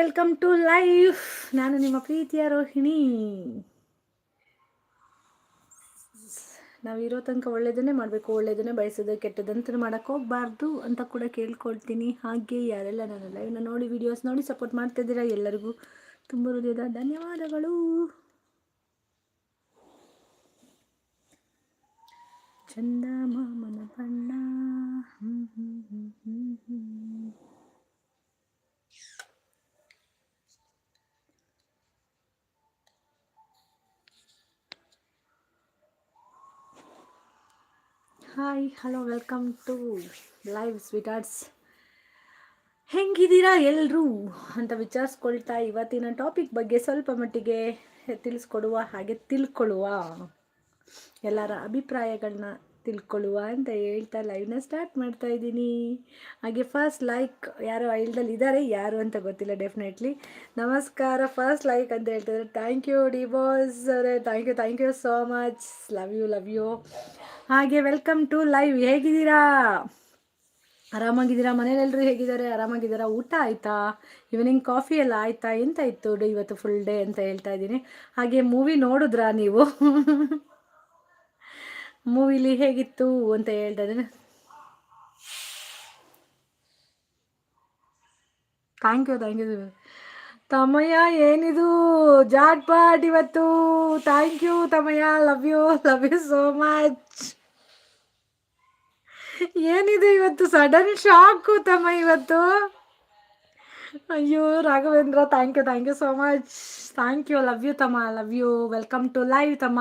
Welcome to life ನಾನು ನಿಮ್ಮ ಪ್ರೀತಿಯ ರೋಹಿಣಿ. ನಾವು ಇರೋ ತನಕ ಒಳ್ಳೆಯದನ್ನೇ ಮಾಡಬೇಕು ಒಳ್ಳೆಯದನ್ನೇ ಬಯಸೋದು, ಕೆಟ್ಟದಂತ ಮಾಡೋಕ್ಕೆ ಹೋಗಬಾರ್ದು ಅಂತ ಕೂಡ ಕೇಳ್ಕೊಳ್ತೀನಿ. ಹಾಗೆ ಯಾರೆಲ್ಲ ನನ್ನ ಲೈವ್ನ ನೋಡಿ ವಿಡಿಯೋಸ್ ನೋಡಿ ಸಪೋರ್ಟ್ ಮಾಡ್ತಿದ್ದೀರಾ ಎಲ್ಲರಿಗೂ ತುಂಬ ಹೃದಯದ ಧನ್ಯವಾದಗಳು. ಚಂದ ಮಾಮನ ಬಣ್ಣ. ಹ್ಮ್ ಹ್ಮ್ ಹ್ಮ್ ಹ್ಮ್. Hi hello welcome to live sweethearts ಹೆಂಗಿದ್ದೀರಾ ಎಲ್ಲರೂ ಅಂತ ವಿಚಾರಿಸ್ಕೊಳ್ತಾ ಇವತ್ತಿನ ಟಾಪಿಕ್ ಬಗ್ಗೆ ಸ್ವಲ್ಪ ಮಟ್ಟಿಗೆ ತಿಳಿಸ್ಕೊಡುವ ಹಾಗೆ ತಿಳ್ಕೊಳ್ಳುವ ಎಲ್ಲರ ಅಭಿಪ್ರಾಯಗಳನ್ನ ತಿಳ್ಕೊಳ್ಳುವ ಅಂತ ಹೇಳ್ತಾ ಲೈವ್ನ ಸ್ಟಾರ್ಟ್ ಮಾಡ್ತಾ ಇದ್ದೀನಿ. ಹಾಗೆ ಫಸ್ಟ್ ಲೈಕ್ ಯಾರು ಐಲ್ದಲ್ಲಿ ಇದ್ದಾರೆ ಯಾರು ಅಂತ ಗೊತ್ತಿಲ್ಲ ಡೆಫಿನೆಟ್ಲಿ ನಮಸ್ಕಾರ ಫಸ್ಟ್ ಲೈಕ್ ಅಂತ ಹೇಳ್ತಿದ್ರೆ. ಥ್ಯಾಂಕ್ ಯು ಡಿ ಬಾಸ್ ಅವರೇ. Thank you thank you so much love you love you ಹಾಗೆ ವೆಲ್ಕಮ್ ಟು ಲೈವ್ ಹೇಗಿದ್ದೀರಾ? ಆರಾಮಾಗಿದ್ದೀರಾ? ಮನೇಲೆಲ್ಲರೂ ಹೇಗಿದ್ದಾರೆ? ಆರಾಮಾಗಿದ್ದೀರಾ? ಊಟ ಆಯಿತಾ? ಈವ್ನಿಂಗ್ ಕಾಫಿ ಎಲ್ಲ ಆಯಿತಾ? ಎಂತ ಇತ್ತು ಇವತ್ತು ಫುಲ್ ಡೇ ಅಂತ ಹೇಳ್ತಾ ಇದ್ದೀನಿ. ಹಾಗೆ ಮೂವಿ ನೋಡಿದ್ರಾ ನೀವು? ಮೂವಿಲಿ ಹೇಗಿತ್ತು ಅಂತ ಹೇಳ್ತಾ ಇದ್ದೀನಿ ಥ್ಯಾಂಕ್ ಯು ಥ್ಯಾಂಕ್ ಯು ತಮಯ್ಯ, ಏನಿದು? ಜಾಟ್ ಪಾಟ್ ಇವತ್ತು. Thank you ತಮಯ್ಯ. Love you love you so much ಏನಿದೆ ಇವತ್ತು? ಸಡನ್ ಶಾಕು ತಮ್ಮ ಇವತ್ತು. ಅಯ್ಯೋ, Raghavendra thank you thank you so much thank you love you ತಮ್ಮ love you welcome to live ತಮ್ಮ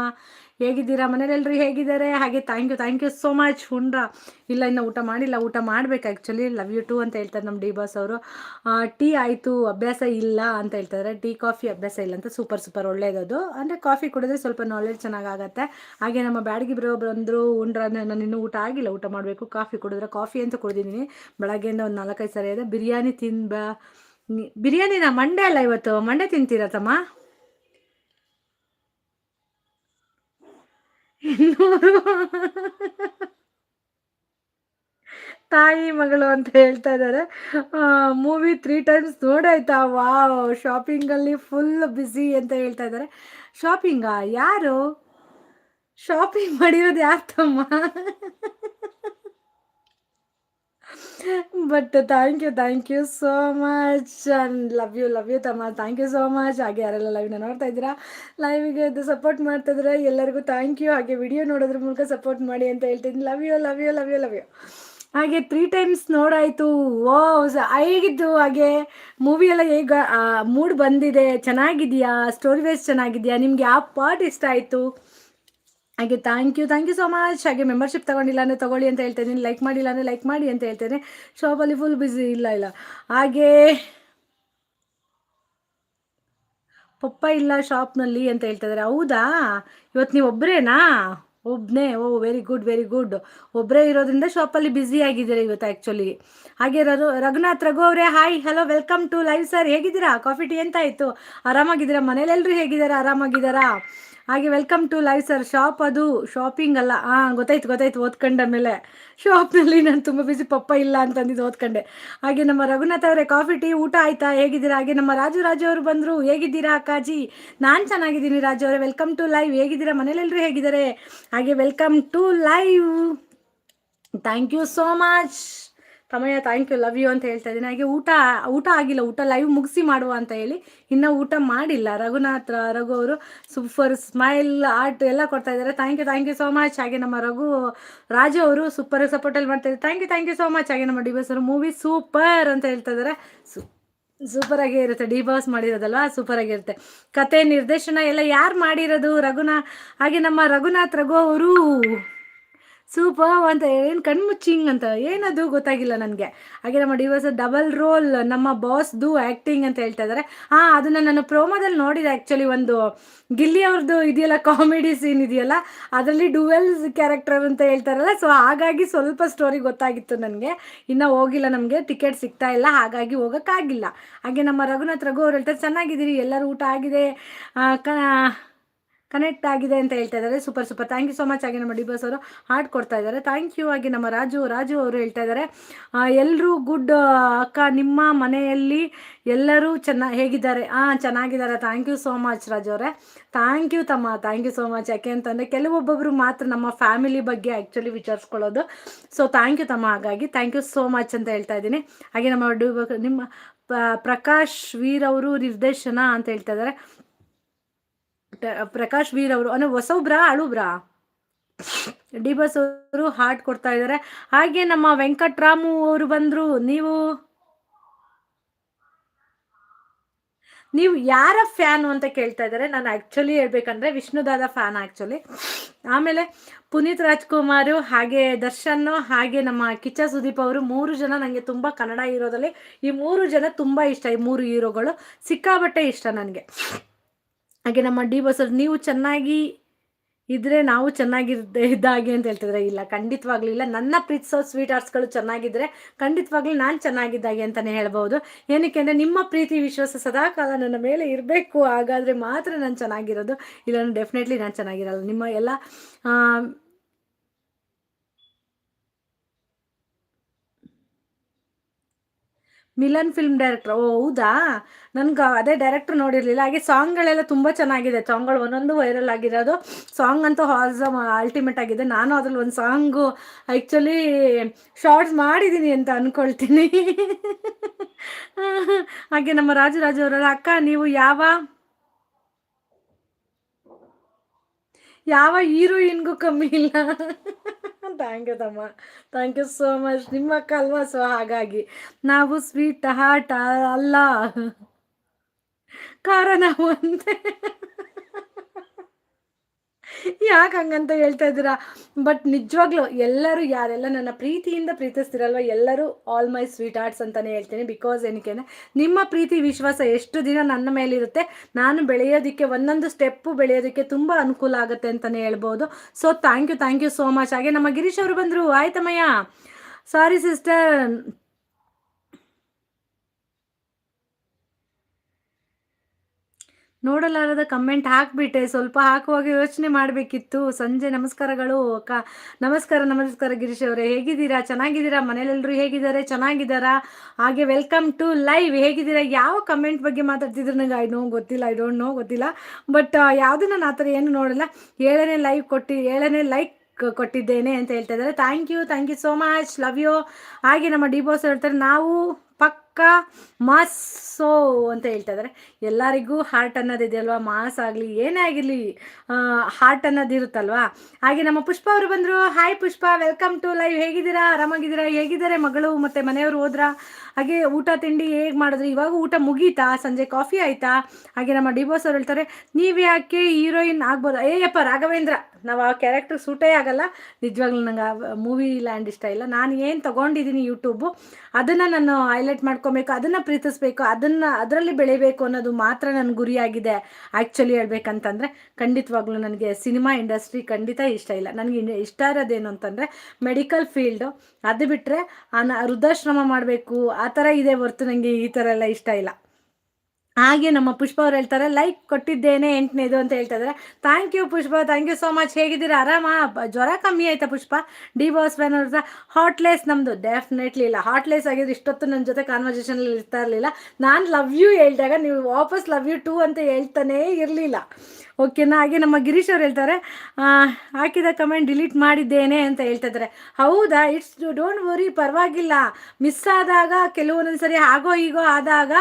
ಹೇಗಿದ್ದೀರಾ? ಮನೇಲೆಲ್ಲರೂ ಹೇಗಿದ್ದಾರೆ? ಹಾಗೆ thank you thank you so much ಹುಂಡ್ರ ಇಲ್ಲ, ಇನ್ನು ಊಟ ಮಾಡಿಲ್ಲ. ಊಟ ಮಾಡಬೇಕು ಆ್ಯಕ್ಚುಲಿ ಲವ್ ಯು ಟು ಅಂತ ಹೇಳ್ತಾರೆ ನಮ್ಮ ಡಿ ಬಾಸ್ ಅವರು ಟೀ ಆಯಿತು, ಅಭ್ಯಾಸ ಇಲ್ಲ ಅಂತ ಹೇಳ್ತಾರೆ. ಟೀ, ಕಾಫಿ, ಅಭ್ಯಾಸ ಇಲ್ಲ ಅಂತ ಸೂಪರ್ ಸೂಪರ್ ಒಳ್ಳೇದದು. ಅಂದರೆ ಕಾಫಿ ಕುಡಿದ್ರೆ ಸ್ವಲ್ಪ ನಾಲೆಜ್ ಚೆನ್ನಾಗಾಗತ್ತೆ. ಹಾಗೆ ನಮ್ಮ ಬ್ಯಾಡಗಿ ಬರೋ ಬಂದರು ಉಂಡ್ರ ನಾನು ಇನ್ನೂ ಊಟ ಆಗಿಲ್ಲ. ಊಟ ಮಾಡಬೇಕು. ಕಾಫಿ ಕುಡಿದ್ರೆ ಕಾಫಿ ಅಂತ ಕುಡಿದಿದ್ದೀನಿ. ಬೆಳಗ್ಗೆಯಿಂದ ಒಂದು ನಾಲ್ಕೈದು ಸರಿ ಇದೆ ಬಿರಿಯಾನಿ ತಿನ್ಬ, ಬಿರಿಯಾನಿನ ಮಂಡೆ ಅಲ್ಲ ಇವತ್ತು? ಮಂಡೆ ತಿಂತೀರಾ ತಮ್ಮ? ತಾಯಿ ಮಗಳು ಅಂತ ಹೇಳ್ತಾ ಇದ್ದಾರೆ ಮೂವಿ ತ್ರೀ ಟೈಮ್ಸ್ ನೋಡಾಯ್ತಾ? ವಾವ್ ಶಾಪಿಂಗಲ್ಲಿ ಫುಲ್ ಬ್ಯುಸಿ ಅಂತ ಹೇಳ್ತಾ ಇದ್ದಾರೆ ಶಾಪಿಂಗಾ ಯಾರು? ಶಾಪಿಂಗ್ ಮಾಡಿರೋದು ಯಾರು ತಮ್ಮ? But thank you thank you so much love you love you ತಮ್ಮ ಥ್ಯಾಂಕ್ ಯು ಸೋ ಮಚ್ ಹಾಗೆ ಯಾರೆಲ್ಲ ಲೈವ್ನ ನೋಡ್ತಾ ಇದ್ದೀರಾ ಲೈವಿಗೆ ಇದು ಸಪೋರ್ಟ್ ಮಾಡ್ತಾ ಇದ್ರೆ ಎಲ್ಲರಿಗೂ ಥ್ಯಾಂಕ್ ಯು ಹಾಗೆ ವಿಡಿಯೋ ನೋಡೋದ್ರ ಮೂಲಕ ಸಪೋರ್ಟ್ ಮಾಡಿ ಅಂತ ಹೇಳ್ತೀನಿ love you love you love you love you ಹಾಗೆ ತ್ರೀ ಟೈಮ್ಸ್ ನೋಡಾಯಿತು. ಓ ಹೇಗಿದ್ದು ಹಾಗೆ ಮೂವಿ ಎಲ್ಲ ಹೇಗ ಮೂಡ್ ಬಂದಿದೆ? ಚೆನ್ನಾಗಿದೆಯಾ? ಸ್ಟೋರಿ ವೈಸ್ ಚೆನ್ನಾಗಿದೆಯಾ? ನಿಮ್ಗೆ ಯಾವ ಪಾರ್ಟ್ ಇಷ್ಟ ಆಯಿತು? ಹಾಗೆ thank you thank you so much ಹಾಗೆ ಮೆಂಬರ್ಶಿಪ್ ತಗೊಂಡಿಲ್ಲ ಅಂದರೆ ತಗೊಳ್ಳಿ ಅಂತ ಹೇಳ್ತೇನೆ. ಲೈಕ್ ಮಾಡಿಲ್ಲ ಅಂದರೆ ಲೈಕ್ ಮಾಡಿ ಅಂತ ಹೇಳ್ತೇನೆ. ಶಾಪಲ್ಲಿ ಫುಲ್ ಬ್ಯುಸಿ ಇಲ್ಲ ಇಲ್ಲ. ಹಾಗೆ ಪಪ್ಪ ಇಲ್ಲ ಶಾಪ್ನಲ್ಲಿ ಅಂತ ಹೇಳ್ತಿದ್ದಾರೆ ಹೌದಾ? ಇವತ್ತು ನೀವು ಒಬ್ಬರೇನಾ ಒಬ್ಬನೇ oh very good very good ಒಬ್ಬರೇ ಇರೋದ್ರಿಂದ ಶಾಪಲ್ಲಿ ಬ್ಯುಸಿ ಆಗಿದ್ದೀರಾ ಇವತ್ತು ಆ್ಯಕ್ಚುಲಿ ಹಾಗೆ ರಘು, ರಘುನಾಥ್, ರಘು ಅವರೇ hi hello welcome to live sir ಹೇಗಿದ್ದೀರಾ? ಕಾಫಿ ಟೀ ಎಂತಾಯಿತು ಆರಾಮಾಗಿದ್ದೀರಾ? ಮನೇಲೆಲ್ಲರೂ ಹೇಗಿದ್ದಾರೆ? ಆರಾಮಾಗಿದ್ದಾರಾ? ಹಾಗೆ welcome to live sir shop ಅದು ಶಾಪಿಂಗ್ ಅಲ್ಲ. ಹಾಂ ಗೊತ್ತಾಯ್ತು ಗೊತ್ತಾಯ್ತು ಓದ್ಕೊಂಡ ಮೇಲೆ. ಶಾಪ್ನಲ್ಲಿ ನಾನು ತುಂಬ ಬಿಸಿ ಪಪ್ಪ ಇಲ್ಲ ಅಂತಂದಿದ್ದು ಓದ್ಕೊಂಡೆ. ಹಾಗೆ ನಮ್ಮ ರಘುನಾಥ್ ಅವರೇ ಕಾಫಿ ಟೀ ಊಟ ಆಯ್ತಾ? ಹೇಗಿದ್ದೀರಾ? ಹಾಗೆ ನಮ್ಮ ರಾಜು ರಾಜು ಅವರು ಬಂದರು. ಹೇಗಿದ್ದೀರಾ ಅಕ್ಕಾಜಿ? ನಾನು ಚೆನ್ನಾಗಿದ್ದೀನಿ ರಾಜು ಅವರೇ. ವೆಲ್ಕಮ್ ಟು ಲೈವ್ ಹೇಗಿದ್ದೀರಾ? ಮನೇಲೆಲ್ಲರೂ ಹೇಗಿದ್ದಾರೆ? ಹಾಗೆ welcome to live thank you so much ತಮಯ್ಯ thank you love you ಅಂತ ಹೇಳ್ತಾ ಇದ್ದೀನಿ. ಹಾಗೆ ಊಟ ಊಟ ಆಗಿಲ್ಲ, ಊಟ ಲೈವ್ ಮುಗಿಸಿ ಮಾಡುವ ಅಂತ ಹೇಳಿ ಇನ್ನೂ ಊಟ ಮಾಡಿಲ್ಲ. ರಘುನಾಥ್, ರಘು ಅವರು ಸೂಪರ್ ಸ್ಮೈಲ್ ಆರ್ಟ್ ಎಲ್ಲ ಕೊಡ್ತಾ ಇದ್ದಾರೆ. Thank you thank you so much ಹಾಗೆ ನಮ್ಮ ರಘು, ರಾಜು ಅವರು ಸೂಪರ್ ಸಪೋರ್ಟಲ್ಲಿ ಮಾಡ್ತಾ ಇದ್ದಾರೆ. Thank you thank you so much ಹಾಗೆ ನಮ್ಮ ಡಿ ಬಸ್ ಅವರು ಮೂವಿ ಸೂಪರ್ ಅಂತ ಹೇಳ್ತಾ ಇದ್ದಾರೆ. ಸೂಪರ್ ಆಗೇ ಇರುತ್ತೆ. ಡಿ ಬಾಸ್ ಮಾಡಿರೋದಲ್ವಾ ಸೂಪರ್ ಆಗಿರುತ್ತೆ ಕತೆ ನಿರ್ದೇಶನ ಎಲ್ಲ ಯಾರು ಮಾಡಿರೋದು? ರಘುನಾ ಹಾಗೆ ನಮ್ಮ ರಘುನಾಥ್, ರಘು ಅವರು. ಸೂಪರ್ ಅಂತ ಏನು ಕಣ್ಮುಚ್ಚಿಂಗ್ ಅಂತ, ಏನದು ಗೊತ್ತಾಗಿಲ್ಲ ನನಗೆ. ಹಾಗೆ ನಮ್ಮ ಡಿವರ್ಸ್ ಡಬಲ್ ರೋಲ್, ನಮ್ಮ ಬಾಸ್ದು ಆ್ಯಕ್ಟಿಂಗ್ ಅಂತ ಹೇಳ್ತಾ ಇದ್ದಾರೆ ಹಾಂ ಅದನ್ನು ನಾನು ಪ್ರೋಮೋದಲ್ಲಿ ನೋಡಿದೆ ಆ್ಯಕ್ಚುಲಿ ಒಂದು ಗಿಲ್ಲಿ ಅವ್ರದ್ದು ಇದೆಯಲ್ಲ ಕಾಮಿಡಿ ಸೀನ್ ಇದೆಯಲ್ಲ, ಅದರಲ್ಲಿ ಡುವೆಲ್ಸ್ ಕ್ಯಾರೆಕ್ಟರ್ ಅಂತ ಹೇಳ್ತಾರಲ್ಲ ಸೊ ಹಾಗಾಗಿ ಸ್ವಲ್ಪ ಸ್ಟೋರಿ ಗೊತ್ತಾಗಿತ್ತು ನನಗೆ. ಇನ್ನೂ ಹೋಗಿಲ್ಲ ನಮಗೆ ಟಿಕೆಟ್ ಸಿಗ್ತಾ ಇಲ್ಲ, ಹಾಗಾಗಿ ಹೋಗೋಕ್ಕಾಗಿಲ್ಲ. ಹಾಗೆ ನಮ್ಮ ರಘುನಾಥ್ ರಘು ಅವ್ರು ಹೇಳ್ತಾರೆ, ಚೆನ್ನಾಗಿದ್ದೀರಿ, ಎಲ್ಲರೂ ಊಟ ಆಗಿದೆ. ಕ ಕನೆಕ್ಟ್ ಆಗಿದೆ ಅಂತ ಹೇಳ್ತಾ ಇದ್ದಾರೆ. Super super thank you so much ಆಗಿ ನಮ್ಮ ಡಿಬಸ್ ಅವರು ಹಾರ್ಟ್ ಕೊಡ್ತಾ ಇದ್ದಾರೆ. ಥ್ಯಾಂಕ್ ಯು ಆಗಿ ನಮ್ಮ ರಾಜು ರಾಜು ಅವರು ಹೇಳ್ತಾ ಇದ್ದಾರೆ. ಎಲ್ಲರೂ ಗುಡ್ ಅಕ್ಕ, ನಿಮ್ಮ ಮನೆಯಲ್ಲಿ ಎಲ್ಲರೂ ಚೆನ್ನ, ಹೇಗಿದ್ದಾರೆ? ಹಾಂ ಚೆನ್ನಾಗಿದ್ದಾರೆ. Thank you so much Raju ಅವರೇ. ಥ್ಯಾಂಕ್ ಯು ತಮ್ಮ. ಥ್ಯಾಂಕ್ ಯು ಸೋ ಮಚ್ ಯಾಕೆ ಅಂತಂದರೆ ಕೆಲವೊಬ್ಬೊಬ್ಬರು ಮಾತ್ರ ನಮ್ಮ ಫ್ಯಾಮಿಲಿ ಬಗ್ಗೆ ಆ್ಯಕ್ಚುಲಿ ವಿಚಾರಿಸ್ಕೊಳ್ಳೋದು. ಸೊ ಥ್ಯಾಂಕ್ ಯು ತಮ್ಮ. ಹಾಗಾಗಿ ಥ್ಯಾಂಕ್ ಯು ಸೋ ಮಚ್ ಅಂತ ಹೇಳ್ತಾ ಇದ್ದೀನಿ. ಹಾಗೆ ನಮ್ಮ ಡಿ ನಿಮ್ಮ ಪ್ರಕಾಶ್ ವೀರ್ ಅವರು ನಿರ್ದೇಶನ ಅಂತ ಹೇಳ್ತಾ ಇದ್ದಾರೆ. ಪ್ರಕಾಶ್ ವೀರ್ ಅವರು, ಅಂದ್ರೆ ಹೊಸಬ್ರಾ ಅಳುಬ್ರಾ ಡಿ ಬಸ್ ಅವರು ಹಾರ್ಟ್ ಕೊಡ್ತಾ ಇದ್ದಾರೆ ಹಾಗೆ ನಮ್ಮ ವೆಂಕಟರಾಮು ಅವರು ಬಂದ್ರು. ನೀವು? ನೀವು ಯಾರ ಫ್ಯಾನು ಅಂತ ಕೇಳ್ತಾ ಇದ್ದಾರೆ ನಾನು ಆಕ್ಚುಲಿ ಹೇಳ್ಬೇಕಂದ್ರೆ ವಿಷ್ಣುದಾದ ಫ್ಯಾನ್ ಆ್ಯಕ್ಚುಲಿ ಆಮೇಲೆ ಪುನೀತ್ ರಾಜ್ಕುಮಾರ್, ಹಾಗೆ ದರ್ಶನ್, ಹಾಗೆ ನಮ್ಮ ಕಿಚ್ಚ ಸುದೀಪ್ ಅವರು ಮೂರು ಜನ ನನಗೆ ತುಂಬ ಕನ್ನಡ ಹೀರೋದಲ್ಲಿ ಈ ಮೂರು ಜನ ತುಂಬ ಇಷ್ಟ, ಈ ಮೂರು ಹೀರೋಗಳು. ಸಿಕ್ಕಾಬಟ್ಟೆ ಇಷ್ಟ ನನಗೆ. ಹಾಗೆ ನಮ್ಮ ಡಿ ಬಸವ್ ನೀವು ಚೆನ್ನಾಗಿ ಇದ್ರೆ ನಾವು ಚೆನ್ನಾಗಿರ್ದೆ ಇದ್ದಾಗೆ ಅಂತ ಹೇಳ್ತಿದ್ರೆ. ಇಲ್ಲ, ಖಂಡಿತವಾಗ್ಲೂ ಇಲ್ಲ. ನನ್ನ ಪ್ರೀತಿಸೋ ಸ್ವೀಟ್ ಆರ್ಟ್ಸ್ಗಳು ಚೆನ್ನಾಗಿದ್ರೆ ಖಂಡಿತವಾಗ್ಲೂ ನಾನು ಚೆನ್ನಾಗಿದ್ದಾಗೆ ಅಂತಲೇ ಹೇಳ್ಬೋದು ಏನಕ್ಕೆ ಅಂದರೆ ನಿಮ್ಮ ಪ್ರೀತಿ ವಿಶ್ವಾಸ ಸದಾಕಾಲ ನನ್ನ ಮೇಲೆ ಇರಬೇಕು. ಹಾಗಾದರೆ ಮಾತ್ರ ನಾನು ಚೆನ್ನಾಗಿರೋದು. ಇಲ್ಲ ಡೆಫಿನೆಟ್ಲಿ ನಾನು ಚೆನ್ನಾಗಿರಲ್ಲ. ನಿಮ್ಮ ಎಲ್ಲ ಮಿಲನ್ ಫಿಲ್ಮ್ ಡೈರೆಕ್ಟರ್ ಓ, ಹೌದಾ? ನನ್ಗೆ ಅದೇ ಡೈರೆಕ್ಟ್ರ್ ನೋಡಿರಲಿಲ್ಲ. ಹಾಗೆ ಸಾಂಗ್ಗಳೆಲ್ಲ ತುಂಬ ಚೆನ್ನಾಗಿದೆ. ಸಾಂಗ್ಗಳು ಒಂದೊಂದು ವೈರಲ್ ಆಗಿರೋದು. ಸಾಂಗ್ ಅಂತೂ ಹಾಸ್ ಅಲ್ಟಿಮೇಟ್ ಆಗಿದೆ. ನಾನು ಅದ್ರಲ್ಲಿ ಒಂದು ಸಾಂಗು ಆ್ಯಕ್ಚುಲಿ ಶಾರ್ಟ್ಸ್ ಮಾಡಿದ್ದೀನಿ ಅಂತ ಅಂದ್ಕೊಳ್ತೀನಿ ಹಾಗೆ ನಮ್ಮ ರಾಜರಾಜವರ ಅಕ್ಕ, ನೀವು ಯಾವ ಯಾವ ಹೀರೋಯಿನ್ಗೂ ಕಮ್ಮಿ ಇಲ್ಲ? ಥ್ಯಾಂಕ್ ಯು ತಮ್ಮ. ಥ್ಯಾಂಕ್ ಯು ಸೋ ಮಚ್ ನಿಮ್ಮ ಅಲ್ವಾ ಸೊ ಹಾಗಾಗಿ ನಾವು ಸ್ವೀಟ್ ಹಾಟ ಅಲ್ಲ. ಕಾರಣ ಒಂದೇ. ಯಾಕೆ ಹಂಗಂತ ಹೇಳ್ತಾ ಇದ್ದೀರಾ? ಬಟ್ ನಿಜವಾಗ್ಲೂ ಎಲ್ಲರೂ ಯಾರೆಲ್ಲ ನನ್ನ ಪ್ರೀತಿಯಿಂದ ಪ್ರೀತಿಸ್ತಿರಲ್ವ? ಎಲ್ಲರೂ ಆಲ್ ಮೈ ಸ್ವೀಟ್ ಆರ್ಟ್ಸ್ ಅಂತಲೇ ಹೇಳ್ತೀನಿ. ಬಿಕಾಸ್ ಏನಕ್ಕೆ ನಿಮ್ಮ ಪ್ರೀತಿ, ವಿಶ್ವಾಸ ಎಷ್ಟು ದಿನ ನನ್ನ ಮೇಲಿರುತ್ತೆ, ನಾನು ಬೆಳೆಯೋದಕ್ಕೆ ಒಂದೊಂದು ಸ್ಟೆಪ್ಪು ಬೆಳೆಯೋದಕ್ಕೆ ತುಂಬ ಅನುಕೂಲ ಆಗುತ್ತೆ ಅಂತಲೇ ಹೇಳ್ಬೋದು. So thank you thank you so much ಹಾಗೆ ನಮ್ಮ ಗಿರೀಶ್ ಅವರು ಬಂದರು. ಆಯ್ತಮ್ಮಯ್ಯ. ಸಾರಿ ಸಿಸ್ಟರ್ ನೋಡಲಾರದ ಕಮೆಂಟ್ ಹಾಕ್ಬಿಟ್ಟೆ. ಸ್ವಲ್ಪ ಹಾಕುವಾಗ ಯೋಚನೆ ಮಾಡಬೇಕಿತ್ತು. ಸಂಜೆ ನಮಸ್ಕಾರಗಳು, ಅಕ್ಕ. ನಮಸ್ಕಾರ ನಮಸ್ಕಾರ ಗಿರೀಶ್ ಅವರೇ. ಹೇಗಿದ್ದೀರಾ? ಚೆನ್ನಾಗಿದ್ದೀರಾ? ಮನೇಲೆಲ್ಲರೂ ಹೇಗಿದ್ದಾರೆ? ಚೆನ್ನಾಗಿದ್ದಾರಾ? ಹಾಗೆ ವೆಲ್ಕಮ್ ಟು ಲೈವ್ ಹೇಗಿದ್ದೀರಾ? ಯಾವ ಕಮೆಂಟ್ ಬಗ್ಗೆ ಮಾತಾಡ್ತಿದ್ರು ನನಗೆ ಐ ನೋ ಗೊತ್ತಿಲ್ಲ. ಐ ಡೋಂಟ್ ನೋ ಗೊತ್ತಿಲ್ಲ. ಬಟ್ ಯಾವುದು ನಾನು ಆ ಥರ ಏನು ನೋಡಲ್ಲ. ಏಳನೇ ಲೈವ್ ಕೊಟ್ಟು, ಏಳನೇ ಲೈಕ್ ಕೊಟ್ಟಿದ್ದೇನೆ ಅಂತ ಹೇಳ್ತಾ ಇದ್ದಾರೆ. Thank you thank you so much love you ಹಾಗೆ ನಮ್ಮ ಡಿ ಬಾಸ್ ಹೇಳ್ತಾರೆ, ನಾವು ಪಕ್ಕ ಮಾಸೋ ಅಂತ ಹೇಳ್ತಾ ಇದ್ದಾರೆ ಎಲ್ಲರಿಗೂ ಹಾರ್ಟ್ ಅನ್ನೋದಿದೆಯಲ್ವಾ ಮಾಸ್ ಆಗಲಿ, ಏನೇ ಆಗಿರಲಿ ಹಾರ್ಟ್ ಅನ್ನೋದು ಇರುತ್ತಲ್ವಾ? ಹಾಗೆ ನಮ್ಮ ಪುಷ್ಪ ಅವರು ಬಂದರು. Hi Pushpa welcome to live ಹೇಗಿದ್ದೀರಾ? ಆರಾಮಾಗಿದ್ದೀರಾ? ಹೇಗಿದ್ದಾರೆ ಮಗಳು ಮತ್ತು ಮನೆಯವರು ಹೋದ್ರ? ಹಾಗೆ ಊಟ, ತಿಂಡಿ ಹೇಗೆ ಮಾಡಿದ್ರಿ? ಇವಾಗ ಊಟ ಮುಗೀತಾ? ಸಂಜೆ ಕಾಫಿ ಆಯ್ತಾ? ಹಾಗೆ ನಮ್ಮ ಡಿಬೋಸ್ ಅವ್ರು ಹೇಳ್ತಾರೆ, ನೀವು ಯಾಕೆ ಹೀರೋಯಿನ್ ಆಗ್ಬೋದು? ಏಯಪ್ಪ ರಾಘವೇಂದ್ರ, ನಾವು ಆ ಕ್ಯಾರೆಕ್ಟರ್ ಸೂಟೇ ಆಗಲ್ಲ. ನಿಜವಾಗ್ಲೂ ನಂಗೆ ಮೂವಿ ಲ್ಯಾಂಡ್ ಇಷ್ಟ ಇಲ್ಲ. ನಾನು ಏನು ತಗೊಂಡಿದ್ದೀನಿ ಯೂಟ್ಯೂಬು ಅದನ್ನು ನಾನು ಹೈಲೈಟ್ ಮಾಡ್ಕೊಬೇಕು ಅದನ್ನ ಪ್ರೀತಿಸ್ಬೇಕು, ಅದನ್ನ ಅದರಲ್ಲಿ ಬೆಳಿಬೇಕು ಅನ್ನೋದು ಮಾತ್ರ ನನ್ನ ಗುರಿಯಾಗಿದೆ ಆ್ಯಕ್ಚುಲಿ ಹೇಳ್ಬೇಕಂತಂದ್ರೆ, ಖಂಡಿತವಾಗ್ಲೂ ನನಗೆ ಸಿನಿಮಾ ಇಂಡಸ್ಟ್ರಿ ಖಂಡಿತ ಇಷ್ಟ ಇಲ್ಲ. ನನಗೆ ಇಷ್ಟ ಇರೋದೇನು ಅಂತಂದರೆ, ಮೆಡಿಕಲ್ ಫೀಲ್ಡು. ಅದು ಬಿಟ್ಟರೆ ವೃದ್ಧಾಶ್ರಮ ಮಾಡಬೇಕು, ಆ ಥರ ಇದೆ ಹೊರ್ತು ನನಗೆ ಈ ಥರ ಎಲ್ಲ ಇಷ್ಟ ಇಲ್ಲ. ಹಾಗೆ ನಮ್ಮ ಪುಷ್ಪ ಅವ್ರು ಹೇಳ್ತಾರೆ ಲೈಕ್ ಕೊಟ್ಟಿದ್ದೇನೆ ಎಂಟನೇದು ಅಂತ ಹೇಳ್ತಾರೆ thank you Pushpa thank you so much ಹೇಗಿದ್ದೀರಾ? ಆರಾಮ? ಜ್ವರ ಕಮ್ಮಿ ಆಯ್ತಾ ಪುಷ್ಪ? ಡಿ ಬಾಸ್ ಫ್ಯಾನ್ ಅವ್ರ ಹಾಟ್ಲೆಸ್ ನಮ್ಮದು ಡೆಫಿನೆಟ್ಲಿ ಇಲ್ಲ. ಹಾಟ್ಲೆಸ್ ಆಗಿದ್ರೆ ಇಷ್ಟೊತ್ತು ನನ್ನ ಜೊತೆ ಕಾನ್ವರ್ಸೇಷನಲ್ಲಿ ಇರ್ತಾ ಇರಲಿಲ್ಲ. ನಾನು ಲವ್ ಯು ಹೇಳಿದಾಗ ನೀವು ವಾಪಸ್ ಲವ್ ಯು ಟು ಅಂತ ಹೇಳ್ತಾನೇ ಇರಲಿಲ್ಲ. ಓಕೆನಾ ಹಾಗೆ ನಮ್ಮ ಗಿರೀಶ್ ಅವ್ರು ಹೇಳ್ತಾರೆ ಹಾಕಿದ ಕಮೆಂಟ್ ಡಿಲೀಟ್ ಮಾಡಿದ್ದೇನೆ ಅಂತ ಹೇಳ್ತಾ ಇದ್ದಾರೆ ಹೌದಾ? ಇಟ್ಸ್ ಡೋಂಟ್ ವರಿ ಪರವಾಗಿಲ್ಲ. ಮಿಸ್ ಆದಾಗ ಕೆಲವೊಂದೊಂದು ಸರಿ ಆಗೋ, ಹೀಗೋ ಆದಾಗ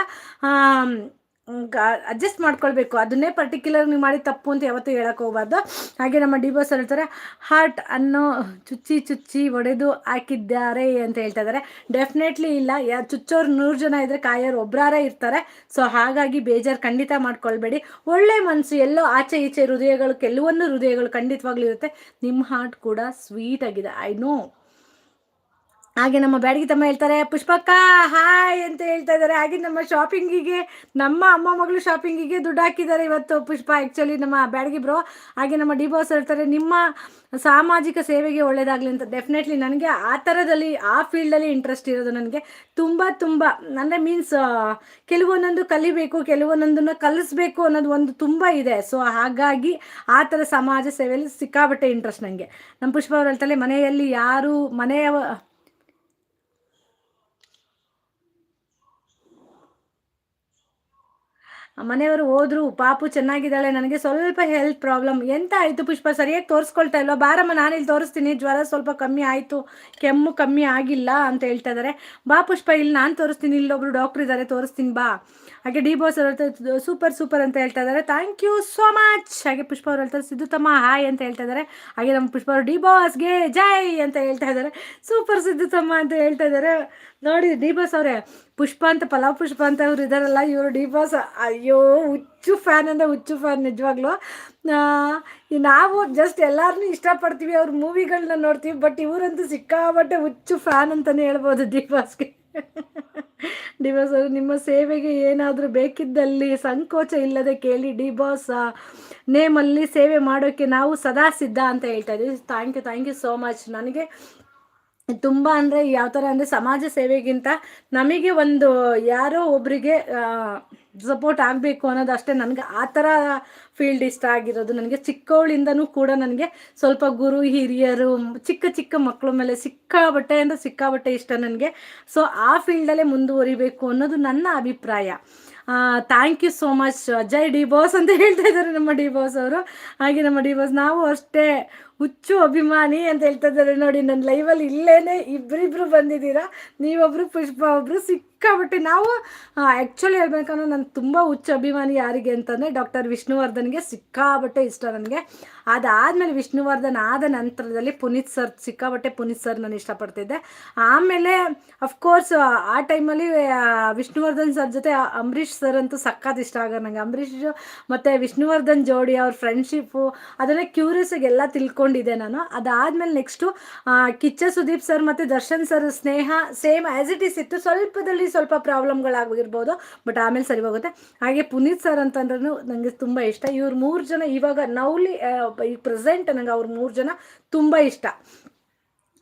ಅಡ್ಜಸ್ಟ್ ಮಾಡ್ಕೊಳ್ಬೇಕು. ಅದನ್ನೇ ಪರ್ಟಿಕ್ಯುಲರ್ ನೀವು ಮಾಡಿ ತಪ್ಪು ಅಂತ ಯಾವತ್ತೂ ಹೇಳಕ್ಕೆ ಹೋಗಬಾರ್ದು. ಹಾಗೆ ನಮ್ಮ ಡಿ ಹೇಳ್ತಾರೆ ಹಾರ್ಟ್ ಅನ್ನೋ ಚುಚ್ಚಿ ಚುಚ್ಚಿ ಒಡೆದು ಹಾಕಿದ್ದಾರೆ ಅಂತ ಹೇಳ್ತಾ ಇದ್ದಾರೆ. ಡೆಫಿನೆಟ್ಲಿ ಇಲ್ಲ. ಯಾ, ಚುಚ್ಚೋರು ನೂರು ಜನ ಇದ್ದರೆ ಕಾಯೋರು ಒಬ್ಬರಾರೇ ಇರ್ತಾರೆ. ಸೊ ಹಾಗಾಗಿ ಬೇಜಾರು ಖಂಡಿತ ಮಾಡ್ಕೊಳ್ಬೇಡಿ. ಒಳ್ಳೆ ಮನಸ್ಸು ಎಲ್ಲೋ ಆಚೆ ಈಚೆ ಹೃದಯಗಳು, ಕೆಲವೊಂದು ಹೃದಯಗಳು ಖಂಡಿತವಾಗ್ಲೂ ಇರುತ್ತೆ. ನಿಮ್ಮ ಹಾರ್ಟ್ ಕೂಡ ಸ್ವೀಟ್ ಆಗಿದೆ. ಐ ನೋ ಹಾಗೆ ನಮ್ಮ ಬ್ಯಾಡಗಿ ತಮ್ಮ ಹೇಳ್ತಾರೆ, ಪುಷ್ಪಕ್ಕ ಹಾಯ್ ಅಂತ ಹೇಳ್ತಾ ಇದ್ದಾರೆ. ಹಾಗೆ ನಮ್ಮ ಶಾಪಿಂಗಿಗೆ ನಮ್ಮ ಅಮ್ಮ ಮಗಳು ಶಾಪಿಂಗಿಗೆ ದುಡ್ಡು ಹಾಕಿದ್ದಾರೆ ಇವತ್ತು ಪುಷ್ಪ ಆ್ಯಕ್ಚುಲಿ ನಮ್ಮ ಬ್ಯಾಡಗಿ ಬ್ರೋ ಹಾಗೆ ನಮ್ಮ ಡಿ ಬಾಸ್ ಹೇಳ್ತಾರೆ, ನಿಮ್ಮ ಸಾಮಾಜಿಕ ಸೇವೆಗೆ ಒಳ್ಳೇದಾಗಲಿ ಅಂತ. ಡೆಫಿನೆಟ್ಲಿ ನನಗೆ ಆ ಥರದಲ್ಲಿ ಆ ಫೀಲ್ಡಲ್ಲಿ ಇಂಟ್ರೆಸ್ಟ್ ಇರೋದು ನನಗೆ ತುಂಬ ತುಂಬ, ಅಂದರೆ ಮೀನ್ಸ್ ಕೆಲವೊಂದೊಂದು ಕಲಿಬೇಕು, ಕೆಲವೊಂದೊಂದನ್ನು ಕಲಿಸ್ಬೇಕು ಅನ್ನೋದು ಒಂದು ತುಂಬ ಇದೆ. ಸೊ ಹಾಗಾಗಿ ಆ ಥರ ಸಮಾಜ ಸೇವೆಯಲ್ಲಿ ಸಿಕ್ಕಾಬಟ್ಟೆ ಇಂಟ್ರೆಸ್ಟ್ ನನಗೆ ನಮ್ಮ ಪುಷ್ಪ ಅವ್ರು ಹೇಳ್ತಾರೆ, ಮನೆಯಲ್ಲಿ ಯಾರು, ಮನೆಯವ ಮನೆಯವರು ಹೋದ್ರು, ಪಾಪು ಚೆನ್ನಾಗಿದ್ದಾಳೆ, ನನಗೆ ಸ್ವಲ್ಪ ಹೆಲ್ತ್ ಪ್ರಾಬ್ಲಮ್ ಎಂತ ಆಯಿತು ಪುಷ್ಪ? ಸರಿಯಾಗಿ ತೋರಿಸ್ಕೊಳ್ತಾ ಇಲ್ವಾ? ಬಾರಮ್ಮ, ನಾನಿಲ್ಲಿ ತೋರಿಸ್ತೀನಿ. ಜ್ವರ ಸ್ವಲ್ಪ ಕಮ್ಮಿ ಆಯಿತು. ಕೆಮ್ಮು ಕಮ್ಮಿ ಆಗಿಲ್ಲ ಅಂತ ಹೇಳ್ತಾ ಇದ್ದಾರೆ ಬಾ ಪುಷ್ಪ, ಇಲ್ಲಿ ನಾನು ತೋರಿಸ್ತೀನಿ. ಇಲ್ಲೊಬ್ರು ಡಾಕ್ಟ್ರ್ ಇದ್ದಾರೆ ತೋರಿಸ್ತೀನಿ, ಬಾ. ಹಾಗೆ ಡಿ ಬಾಸ್ ಅವ್ರ ಸೂಪರ್ ಸೂಪರ್ ಅಂತ ಹೇಳ್ತಾ ಇದ್ದಾರೆ ಥ್ಯಾಂಕ್ ಯು ಸೋ ಮಚ್ ಹಾಗೆ ಪುಷ್ಪ ಅವ್ರು ಹೇಳ್ತಾರೆ ಸಿದ್ದುತಮ್ಮ ಹಾಯ್ ಅಂತ ಹೇಳ್ತಾ ಇದಾರೆ. ಹಾಗೆ ನಮ್ಮ ಪುಷ್ಪ ಅವರು ಡಿ ಬಾಸ್ಗೆ ಜೈ ಅಂತ ಹೇಳ್ತಾ ಇದ್ದಾರೆ ಸೂಪರ್ ಸಿದ್ದುತಮ್ಮ ಅಂತ ಹೇಳ್ತಾ ಇದ್ದಾರೆ ನೋಡಿ ಡಿ ಬಾಸ್ ಅವರೇ ಪುಷ್ಪ ಅಂತ, ಪಲಾವ್ ಪುಷ್ಪ ಅಂತ ಅವ್ರು ಇದಾರಲ್ಲ, ಇವರು ಡಿ ಬಾಸ್. ಅಯ್ಯೋ, ಹುಚ್ಚು ಫ್ಯಾನ್ ಅಂದರೆ ಹುಚ್ಚು ಫ್ಯಾನ್ ನಿಜವಾಗ್ಲೂ. ನಾವು ಜಸ್ಟ್ ಎಲ್ಲರನ್ನೂ ಇಷ್ಟಪಡ್ತೀವಿ ಅವ್ರ ಮೂವಿಗಳನ್ನ ನೋಡ್ತೀವಿ ಬಟ್ ಇವರಂತೂ ಸಿಕ್ಕಾಬಟ್ಟೆ ಹುಚ್ಚು ಫ್ಯಾನ್ ಅಂತಲೇ ಹೇಳ್ಬೋದು ಡಿ ಬಾಸ್ಗೆ. ಡಿ ಬಾಸ್ ಅವರು, ನಿಮ್ಮ ಸೇವೆಗೆ ಏನಾದರೂ ಬೇಕಿದ್ದಲ್ಲಿ ಸಂಕೋಚ ಇಲ್ಲದೆ ಕೇಳಿ ಡಿ ಬಾಸ್ ನೇಮಲ್ಲಿ ಸೇವೆ ಮಾಡೋಕ್ಕೆ ನಾವು ಸದಾ ಸಿದ್ಧ ಅಂತ ಹೇಳ್ತಾ ಇದ್ದೀವಿ. Thank you thank you so much ನನಗೆ ತುಂಬ ಅಂದರೆ ಯಾವ ಥರ ಅಂದರೆ ಸಮಾಜ ಸೇವೆಗಿಂತ ನಮಗೆ ಒಂದು ಯಾರೋ ಒಬ್ಬರಿಗೆ ಸಪೋರ್ಟ್ ಆಗಬೇಕು ಅನ್ನೋದು ಅಷ್ಟೇ ನನಗೆ ಆ ಥರ ಫೀಲ್ಡ್ ಇಷ್ಟ ಆಗಿರೋದು. ನನಗೆ ಚಿಕ್ಕವಳಿಂದನೂ ಕೂಡ ನನಗೆ ಸ್ವಲ್ಪ ಗುರು, ಹಿರಿಯರು, ಚಿಕ್ಕ ಚಿಕ್ಕ ಮಕ್ಕಳ ಮೇಲೆ ಸಿಕ್ಕಾಬಟ್ಟೆ ಅಂದರೆ ಸಿಕ್ಕಾಬಟ್ಟೆ ಇಷ್ಟ ನನಗೆ. ಸೊ ಆ ಫೀಲ್ಡಲ್ಲೇ ಮುಂದುವರಿಬೇಕು ಅನ್ನೋದು ನನ್ನ ಅಭಿಪ್ರಾಯ. Thank you so much Ajay D boss ಅಂತ ಹೇಳ್ತಾ ಇದ್ದಾರೆ ನಮ್ಮ ಡಿ ಬಾಸ್ ಅವರು. ಹಾಗೆ ನಮ್ಮ ಡಿ ಬಾಸ್, ನಾವು ಅಷ್ಟೇ ಹುಚ್ಚು ಅಭಿಮಾನಿ ಅಂತ ಹೇಳ್ತಾ ಇದ್ದಾರೆ ನೋಡಿ ನನ್ನ ಲೈವಲ್ಲಿ ಇಲ್ಲೇನೆ ಇಬ್ಬರಿಬ್ರು ಬಂದಿದ್ದೀರಾ? ನೀವೊಬ್ರು ಪುಷ್ಪ ಒಬ್ರು ಸಿಕ್ಕಾಬಿಟ್ಟು ನಾವು ಆ್ಯಕ್ಚುಲಿ ಹೇಳ್ಬೇಕಂದ್ರೆ ನಾನು ತುಂಬ ಹುಚ್ಚು ಅಭಿಮಾನಿ ಯಾರಿಗೆ ಅಂತಂದರೆ ಡಾಕ್ಟರ್ ವಿಷ್ಣುವರ್ಧನ್ಗೆ ಸಿಕ್ಕಾಬಟ್ಟೆ ಇಷ್ಟ ನನಗೆ. ಅದಾದಮೇಲೆ ವಿಷ್ಣುವರ್ಧನ್ ಆದ ನಂತರದಲ್ಲಿ ಪುನೀತ್ ಸರ್ ಸಿಕ್ಕಾಬಟ್ಟೆ ಪುನೀತ್ ಸರ್ ನಾನು ಇಷ್ಟಪಡ್ತಿದ್ದೆ. ಆಮೇಲೆ ಅಫ್ಕೋರ್ಸ್ ಆ ಟೈಮಲ್ಲಿ ವಿಷ್ಣುವರ್ಧನ್ ಸರ್ ಜೊತೆ ಅಂಬರೀಷ್ ಸರ್ ಅಂತೂ ಸಕ್ಕತ್ ಇಷ್ಟ ಆಗೋ ನನಗೆ ಅಂಬರೀಷ್ ಮತ್ತು ವಿಷ್ಣುವರ್ಧನ್ ಜೋಡಿ ಅವ್ರ ಫ್ರೆಂಡ್ಶಿಪ್ಪು ಅದನ್ನೇ ಕ್ಯೂರಿಯಸ್ಸಾಗಿ ತಿಳ್ಕೊಂಡು ಇಟ್ಕೊಂಡಿದ್ದೆ ನಾನು. ಅದಾದಮೇಲೆ ನೆಕ್ಸ್ಟು ಕಿಚ್ಚ ಸುದೀಪ್ ಸರ್ ಮತ್ತು ದರ್ಶನ್ ಸರ್ ಸ್ನೇಹ ಸೇಮ್ ಆ್ಯಸ್ ಇಟ್ ಈಸ್ ಇತ್ತು. ಸ್ವಲ್ಪದಲ್ಲಿ ಸ್ವಲ್ಪ ಪ್ರಾಬ್ಲಮ್ಗಳಾಗಿರ್ಬೋದು ಬಟ್ ಆಮೇಲೆ ಸರಿ ಹೋಗುತ್ತೆ. ಹಾಗೆ ಪುನೀತ್ ಸರ್ ಅಂತಂದ್ರೂ ನನಗೆ ತುಂಬ ಇಷ್ಟ. ಇವ್ರು ಮೂರು ಜನ ಇವಾಗ ನೌಲಿ ಈ ಪ್ರೆಸೆಂಟ್ ನನಗೆ ಅವ್ರ ಮೂರು ಜನ ತುಂಬ ಇಷ್ಟ.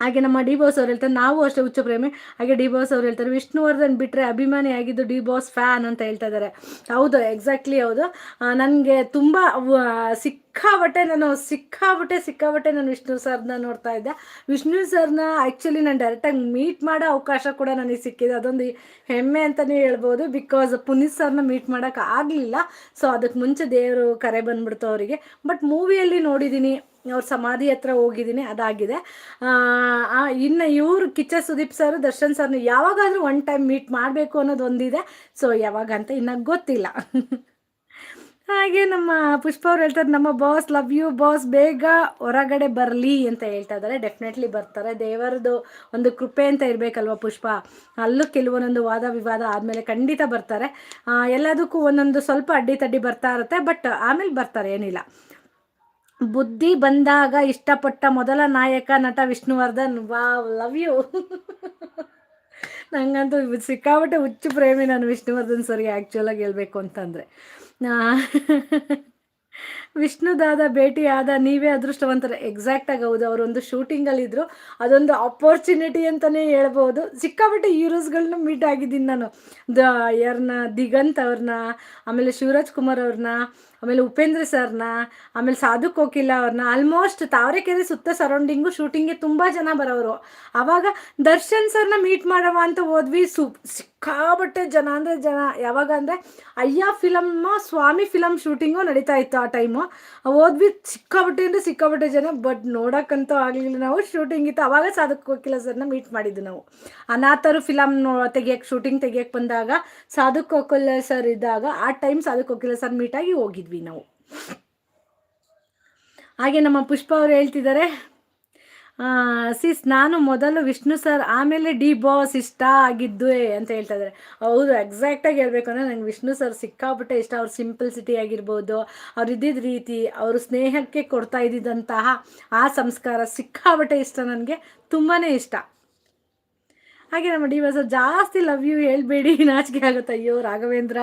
ಹಾಗೆ ನಮ್ಮ ಡಿ ಬಾಸ್ ಅವ್ರು ಹೇಳ್ತಾರೆ, ನಾವು ಅಷ್ಟೇ ಹುಚ್ಚ ಪ್ರೇಮಿ. ಹಾಗೆ ಡಿ ಬಾಸ್ ಅವ್ರು ಹೇಳ್ತಾರೆ, ವಿಷ್ಣುವರ್ಧನ್ ಬಿಟ್ಟರೆ ಅಭಿಮಾನಿ ಆಗಿದ್ದು ಡಿ ಬಾಸ್ ಫ್ಯಾನ್ ಅಂತ ಹೇಳ್ತಾ ಇದ್ದಾರೆ ಹೌದು ಎಕ್ಸಾಕ್ಟ್ಲಿ ಹೌದು. ನನಗೆ ತುಂಬ ಸಿಕ್ಕಾಬಟ್ಟೆ ನಾನು, ಸಿಕ್ಕಾಬಟ್ಟೆ ಸಿಕ್ಕಾಬಟ್ಟೆ ನಾನು ವಿಷ್ಣು ಸರ್ನ ನೋಡ್ತಾ ಇದ್ದೆ. ವಿಷ್ಣು ಸರ್ನ ಆ್ಯಕ್ಚುಲಿ ನಾನು ಡೈರೆಕ್ಟಾಗಿ ಮೀಟ್ ಮಾಡೋ ಅವಕಾಶ ಕೂಡ ನನಗೆ ಸಿಕ್ಕಿದೆ. ಅದೊಂದು ಹೆಮ್ಮೆ ಅಂತಲೇ ಹೇಳ್ಬೋದು. ಬಿಕಾಸ್ ಪುನೀತ್ ಸರ್ನ ಮೀಟ್ ಮಾಡೋಕೆ ಆಗಲಿಲ್ಲ. ಸೊ ಅದಕ್ಕೆ ಮುಂಚೆ ದೇವರು ಕರೆ ಬಂದ್ಬಿಡ್ತು ಅವರಿಗೆ. ಬಟ್ ಮೂವಿಯಲ್ಲಿ ನೋಡಿದ್ದೀನಿ ಅವ್ರ ಸಮಾಧಿ ಹತ್ರ ಹೋಗಿದ್ದೀನಿ ಅದಾಗಿದೆ. ಇನ್ನು ಇವರು ಕಿಚ್ಚ ಸುದೀಪ್ ಸರ್, ದರ್ಶನ್ ಸರ್ನ ಯಾವಾಗಾದರೂ ಒನ್ ಟೈಮ್ ಮೀಟ್ ಮಾಡಬೇಕು ಅನ್ನೋದು ಒಂದಿದೆ. ಸೊ ಯಾವಾಗ ಅಂತ ಇನ್ನು ಗೊತ್ತಿಲ್ಲ. ಹಾಗೆ ನಮ್ಮ ಪುಷ್ಪ ಅವ್ರು ಹೇಳ್ತಾರೆ, ನಮ್ಮ ಬಾಸ್ ಲವ್ ಯು ಬಾಸ್ ಬೇಗ ಹೊರಗಡೆ ಬರಲಿ ಅಂತ ಹೇಳ್ತಾ ಇದ್ದಾರೆ. ಡೆಫಿನೆಟ್ಲಿ ಬರ್ತಾರೆ. ದೇವರದು ಒಂದು ಕೃಪೆ ಅಂತ ಇರಬೇಕಲ್ವ ಪುಷ್ಪ? ಅಲ್ಲೂ ಕೆಲವೊಂದೊಂದು ವಾದ ವಿವಾದ ಆದಮೇಲೆ ಖಂಡಿತ ಬರ್ತಾರೆ. ಎಲ್ಲದಕ್ಕೂ ಒಂದೊಂದು ಸ್ವಲ್ಪ ಅಡ್ಡಿ ತಡ್ಡಿ ಬರ್ತಾ ಇರುತ್ತೆ ಬಟ್ ಆಮೇಲೆ ಬರ್ತಾರೆ, ಏನಿಲ್ಲ. ಬುದ್ಧಿ ಬಂದಾಗ ಇಷ್ಟಪಟ್ಟ ಮೊದಲ ನಾಯಕ ನಟ ವಿಷ್ಣುವರ್ಧನ್ ವಾ ಲವ್ ಯು ನಂಗಂತೂ ಸಿಕ್ಕಾಪಟ್ಟೆ ಹುಚ್ಚು ಪ್ರೇಮಿ ನಾನು ವಿಷ್ಣುವರ್ಧನ್ ಸರಿ ಆ್ಯಕ್ಚುಲಾಗಿ ಹೇಳಬೇಕು ಅಂತಂದರೆ. 那 ವಿಷ್ಣುದಾದ ಭೇಟಿಯಾದ ನೀವೇ ಅದೃಷ್ಟವಂತರ. ಎಕ್ಸಾಕ್ಟಾಗಿ ಹೌದು, ಅವರೊಂದು ಶೂಟಿಂಗಲ್ಲಿದ್ದರು ಅದೊಂದು ಅಪರ್ಚುನಿಟಿ ಅಂತಲೇ ಹೇಳ್ಬೋದು ಸಿಕ್ಕಾಪಟ್ಟೆ ಹೀರೋಸ್ಗಳನ್ನ ಮೀಟ್ ಆಗಿದ್ದೀನಿ ನಾನು. ದ ಯಾರನ್ನ ದಿಗಂತ್ ಅವ್ರನ್ನ ಆಮೇಲೆ ಶಿವರಾಜ್ ಕುಮಾರ್ ಅವ್ರನ್ನ ಆಮೇಲೆ ಉಪೇಂದ್ರ ಸರ್ನ, ಆಮೇಲೆ ಸಾಧು ಕೋಕಿಲ್ಲ ಅವ್ರನ್ನ ಆಲ್ಮೋಸ್ಟ್ ತಾವರೆಕೆರೆ ಸುತ್ತ ಸರೌಂಡಿಂಗು ಶೂಟಿಂಗ್ಗೆ ತುಂಬ ಜನ ಬರೋರು. ಆವಾಗ ದರ್ಶನ್ ಸರ್ನ ಮೀಟ್ ಮಾಡವ ಅಂತ ಹೋದ್ವಿ. ಸು ಸಿಕ್ಕಾಬಟ್ಟೆ ಜನ ಅಂದರೆ ಜನ. ಯಾವಾಗ ಅಂದರೆ ಅಯ್ಯ ಫಿಲಮ್ ಸ್ವಾಮಿ ಫಿಲಮ್ ಶೂಟಿಂಗು ನಡೀತಾ ಇತ್ತು ಆ ಟೈಮು ಹೋದ್ವಿ ಸಿಕ್ಕಾಬಟ್ಟೆ ಅಂದ್ರೆ ಸಿಕ್ಕಾಬಟ್ಟೆ ಜನ ಬಟ್ ನೋಡೋಕ್ಕಂತೂ ಆಗಲಿಲ್ಲ ನಾವು. ಶೂಟಿಂಗ್ ಇತ್ತು, ಅವಾಗ ಸಾಧಕ್ ಕೋಕಿಲ ಸರ್ನ ಮೀಟ್ ಮಾಡಿದ್ದು ನಾವು. ಅನಾಥರು ಫಿಲಮ್ ತೆಗಿಯಕ್ಕೆ ಶೂಟಿಂಗ್ ತೆಗಿಯಕ್ ಬಂದಾಗ ಸಾಧಕ್ ಕೋಕಿಲ ಸರ್ ಇದ್ದಾಗ, ಆ ಟೈಮ್ ಸಾಧಕ್ ಕೋಕಿಲ ಸರ್ ಆಗಿ ಹೋಗಿದ್ವಿ ನಾವು. ಹಾಗೆ ನಮ್ಮ ಪುಷ್ಪ ಅವರು ಹೇಳ್ತಿದ್ದಾರೆ ಸಿಸ್, ನಾನು ಮೊದಲು ವಿಷ್ಣು ಸರ್ ಆಮೇಲೆ ಡಿ ಬಾಸ್ ಇಷ್ಟ ಆಗಿದ್ದು ಅಂತ ಹೇಳ್ತಾ ಇದ್ದಾರೆ ಹೌದು ಎಕ್ಸಾಕ್ಟಾಗಿ ಹೇಳ್ಬೇಕು ಅಂದರೆ ನಂಗೆ ವಿಷ್ಣು ಸರ್ ಸಿಕ್ಕಾಬಿಟ್ಟೆ ಇಷ್ಟ. ಅವ್ರ ಸಿಂಪಲ್ಸಿಟಿ ಆಗಿರ್ಬೋದು, ಅವ್ರು ಇದ್ದಿದ್ದ ರೀತಿ, ಅವರು ಸ್ನೇಹಕ್ಕೆ ಕೊಡ್ತಾ ಇದ್ದಿದ್ದಂತಹ ಆ ಸಂಸ್ಕಾರ ಸಿಕ್ಕಾಬಿಟ್ಟೆ ಇಷ್ಟ ನನಗೆ ತುಂಬಾ ಇಷ್ಟ. ಹಾಗೆ ನಮ್ಮ ಡಿ ಬಾಸ್ ಜಾಸ್ತಿ ಲವ್ ಯು ಹೇಳ್ಬೇಡಿ, ನಾಚಿಕೆ ಆಗುತ್ತೆ. ಅಯ್ಯೋ ರಾಘವೇಂದ್ರ,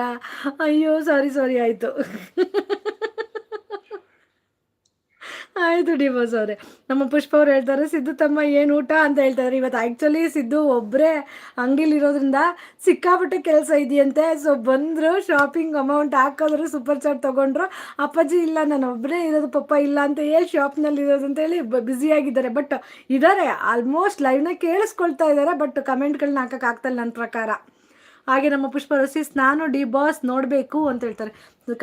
ಅಯ್ಯೋ ಸಾರಿ ಸಾರಿ ಆಯಿತು. ಆಯಿತು ಡಿವೋರ್ಸ್ ಅವರೇ. ನಮ್ಮ ಪುಷ್ಪ ಅವ್ರು ಹೇಳ್ತಾರೆ, ಸಿದ್ದು ತಮ್ಮ ಏನು ಊಟ? ಅಂತ ಹೇಳ್ತಾರೆ. ಇವತ್ತು ಆ್ಯಕ್ಚುಲಿ ಸಿದ್ದು ಒಬ್ಬರೇ ಅಂಗಡಿಲಿರೋದ್ರಿಂದ ಸಿಕ್ಕಾಪಟ್ಟೆ ಕೆಲಸ ಇದೆಯಂತೆ. ಸೊ ಬಂದರು ಶಾಪಿಂಗ್ ಅಮೌಂಟ್ ಹಾಕಿದ್ರು ಸೂಪರ್ ಚಾಟ್ ತೊಗೊಂಡ್ರು. ಅಪ್ಪಾಜಿ, ಇಲ್ಲ, ನಾನು ಒಬ್ಬರೇ ಇರೋದು, ಪಪ್ಪ ಇಲ್ಲ ಅಂತ ಹೇಳಿ ಶಾಪ್ನಲ್ಲಿ ಇರೋದು ಅಂತೇಳಿ ಬ್ಯುಸಿಯಾಗಿದ್ದಾರೆ ಬಟ್ ಇದ್ದಾರೆ ಆಲ್ಮೋಸ್ಟ್ ಲೈವ್ನ ಕೇಳಿಸ್ಕೊಳ್ತಾ ಇದ್ದಾರೆ ಬಟ್ ಕಮೆಂಟ್ಗಳನ್ನ ಆಗ್ತಲ್ಲ ನನ್ನ ಪ್ರಕಾರ. ಹಾಗೆ ನಮ್ಮ ಪುಷ್ಪ ರಸೀಸ್, ನಾನು ಡಿ ಬಾಸ್ ನೋಡಬೇಕು ಅಂತ ಹೇಳ್ತಾರೆ.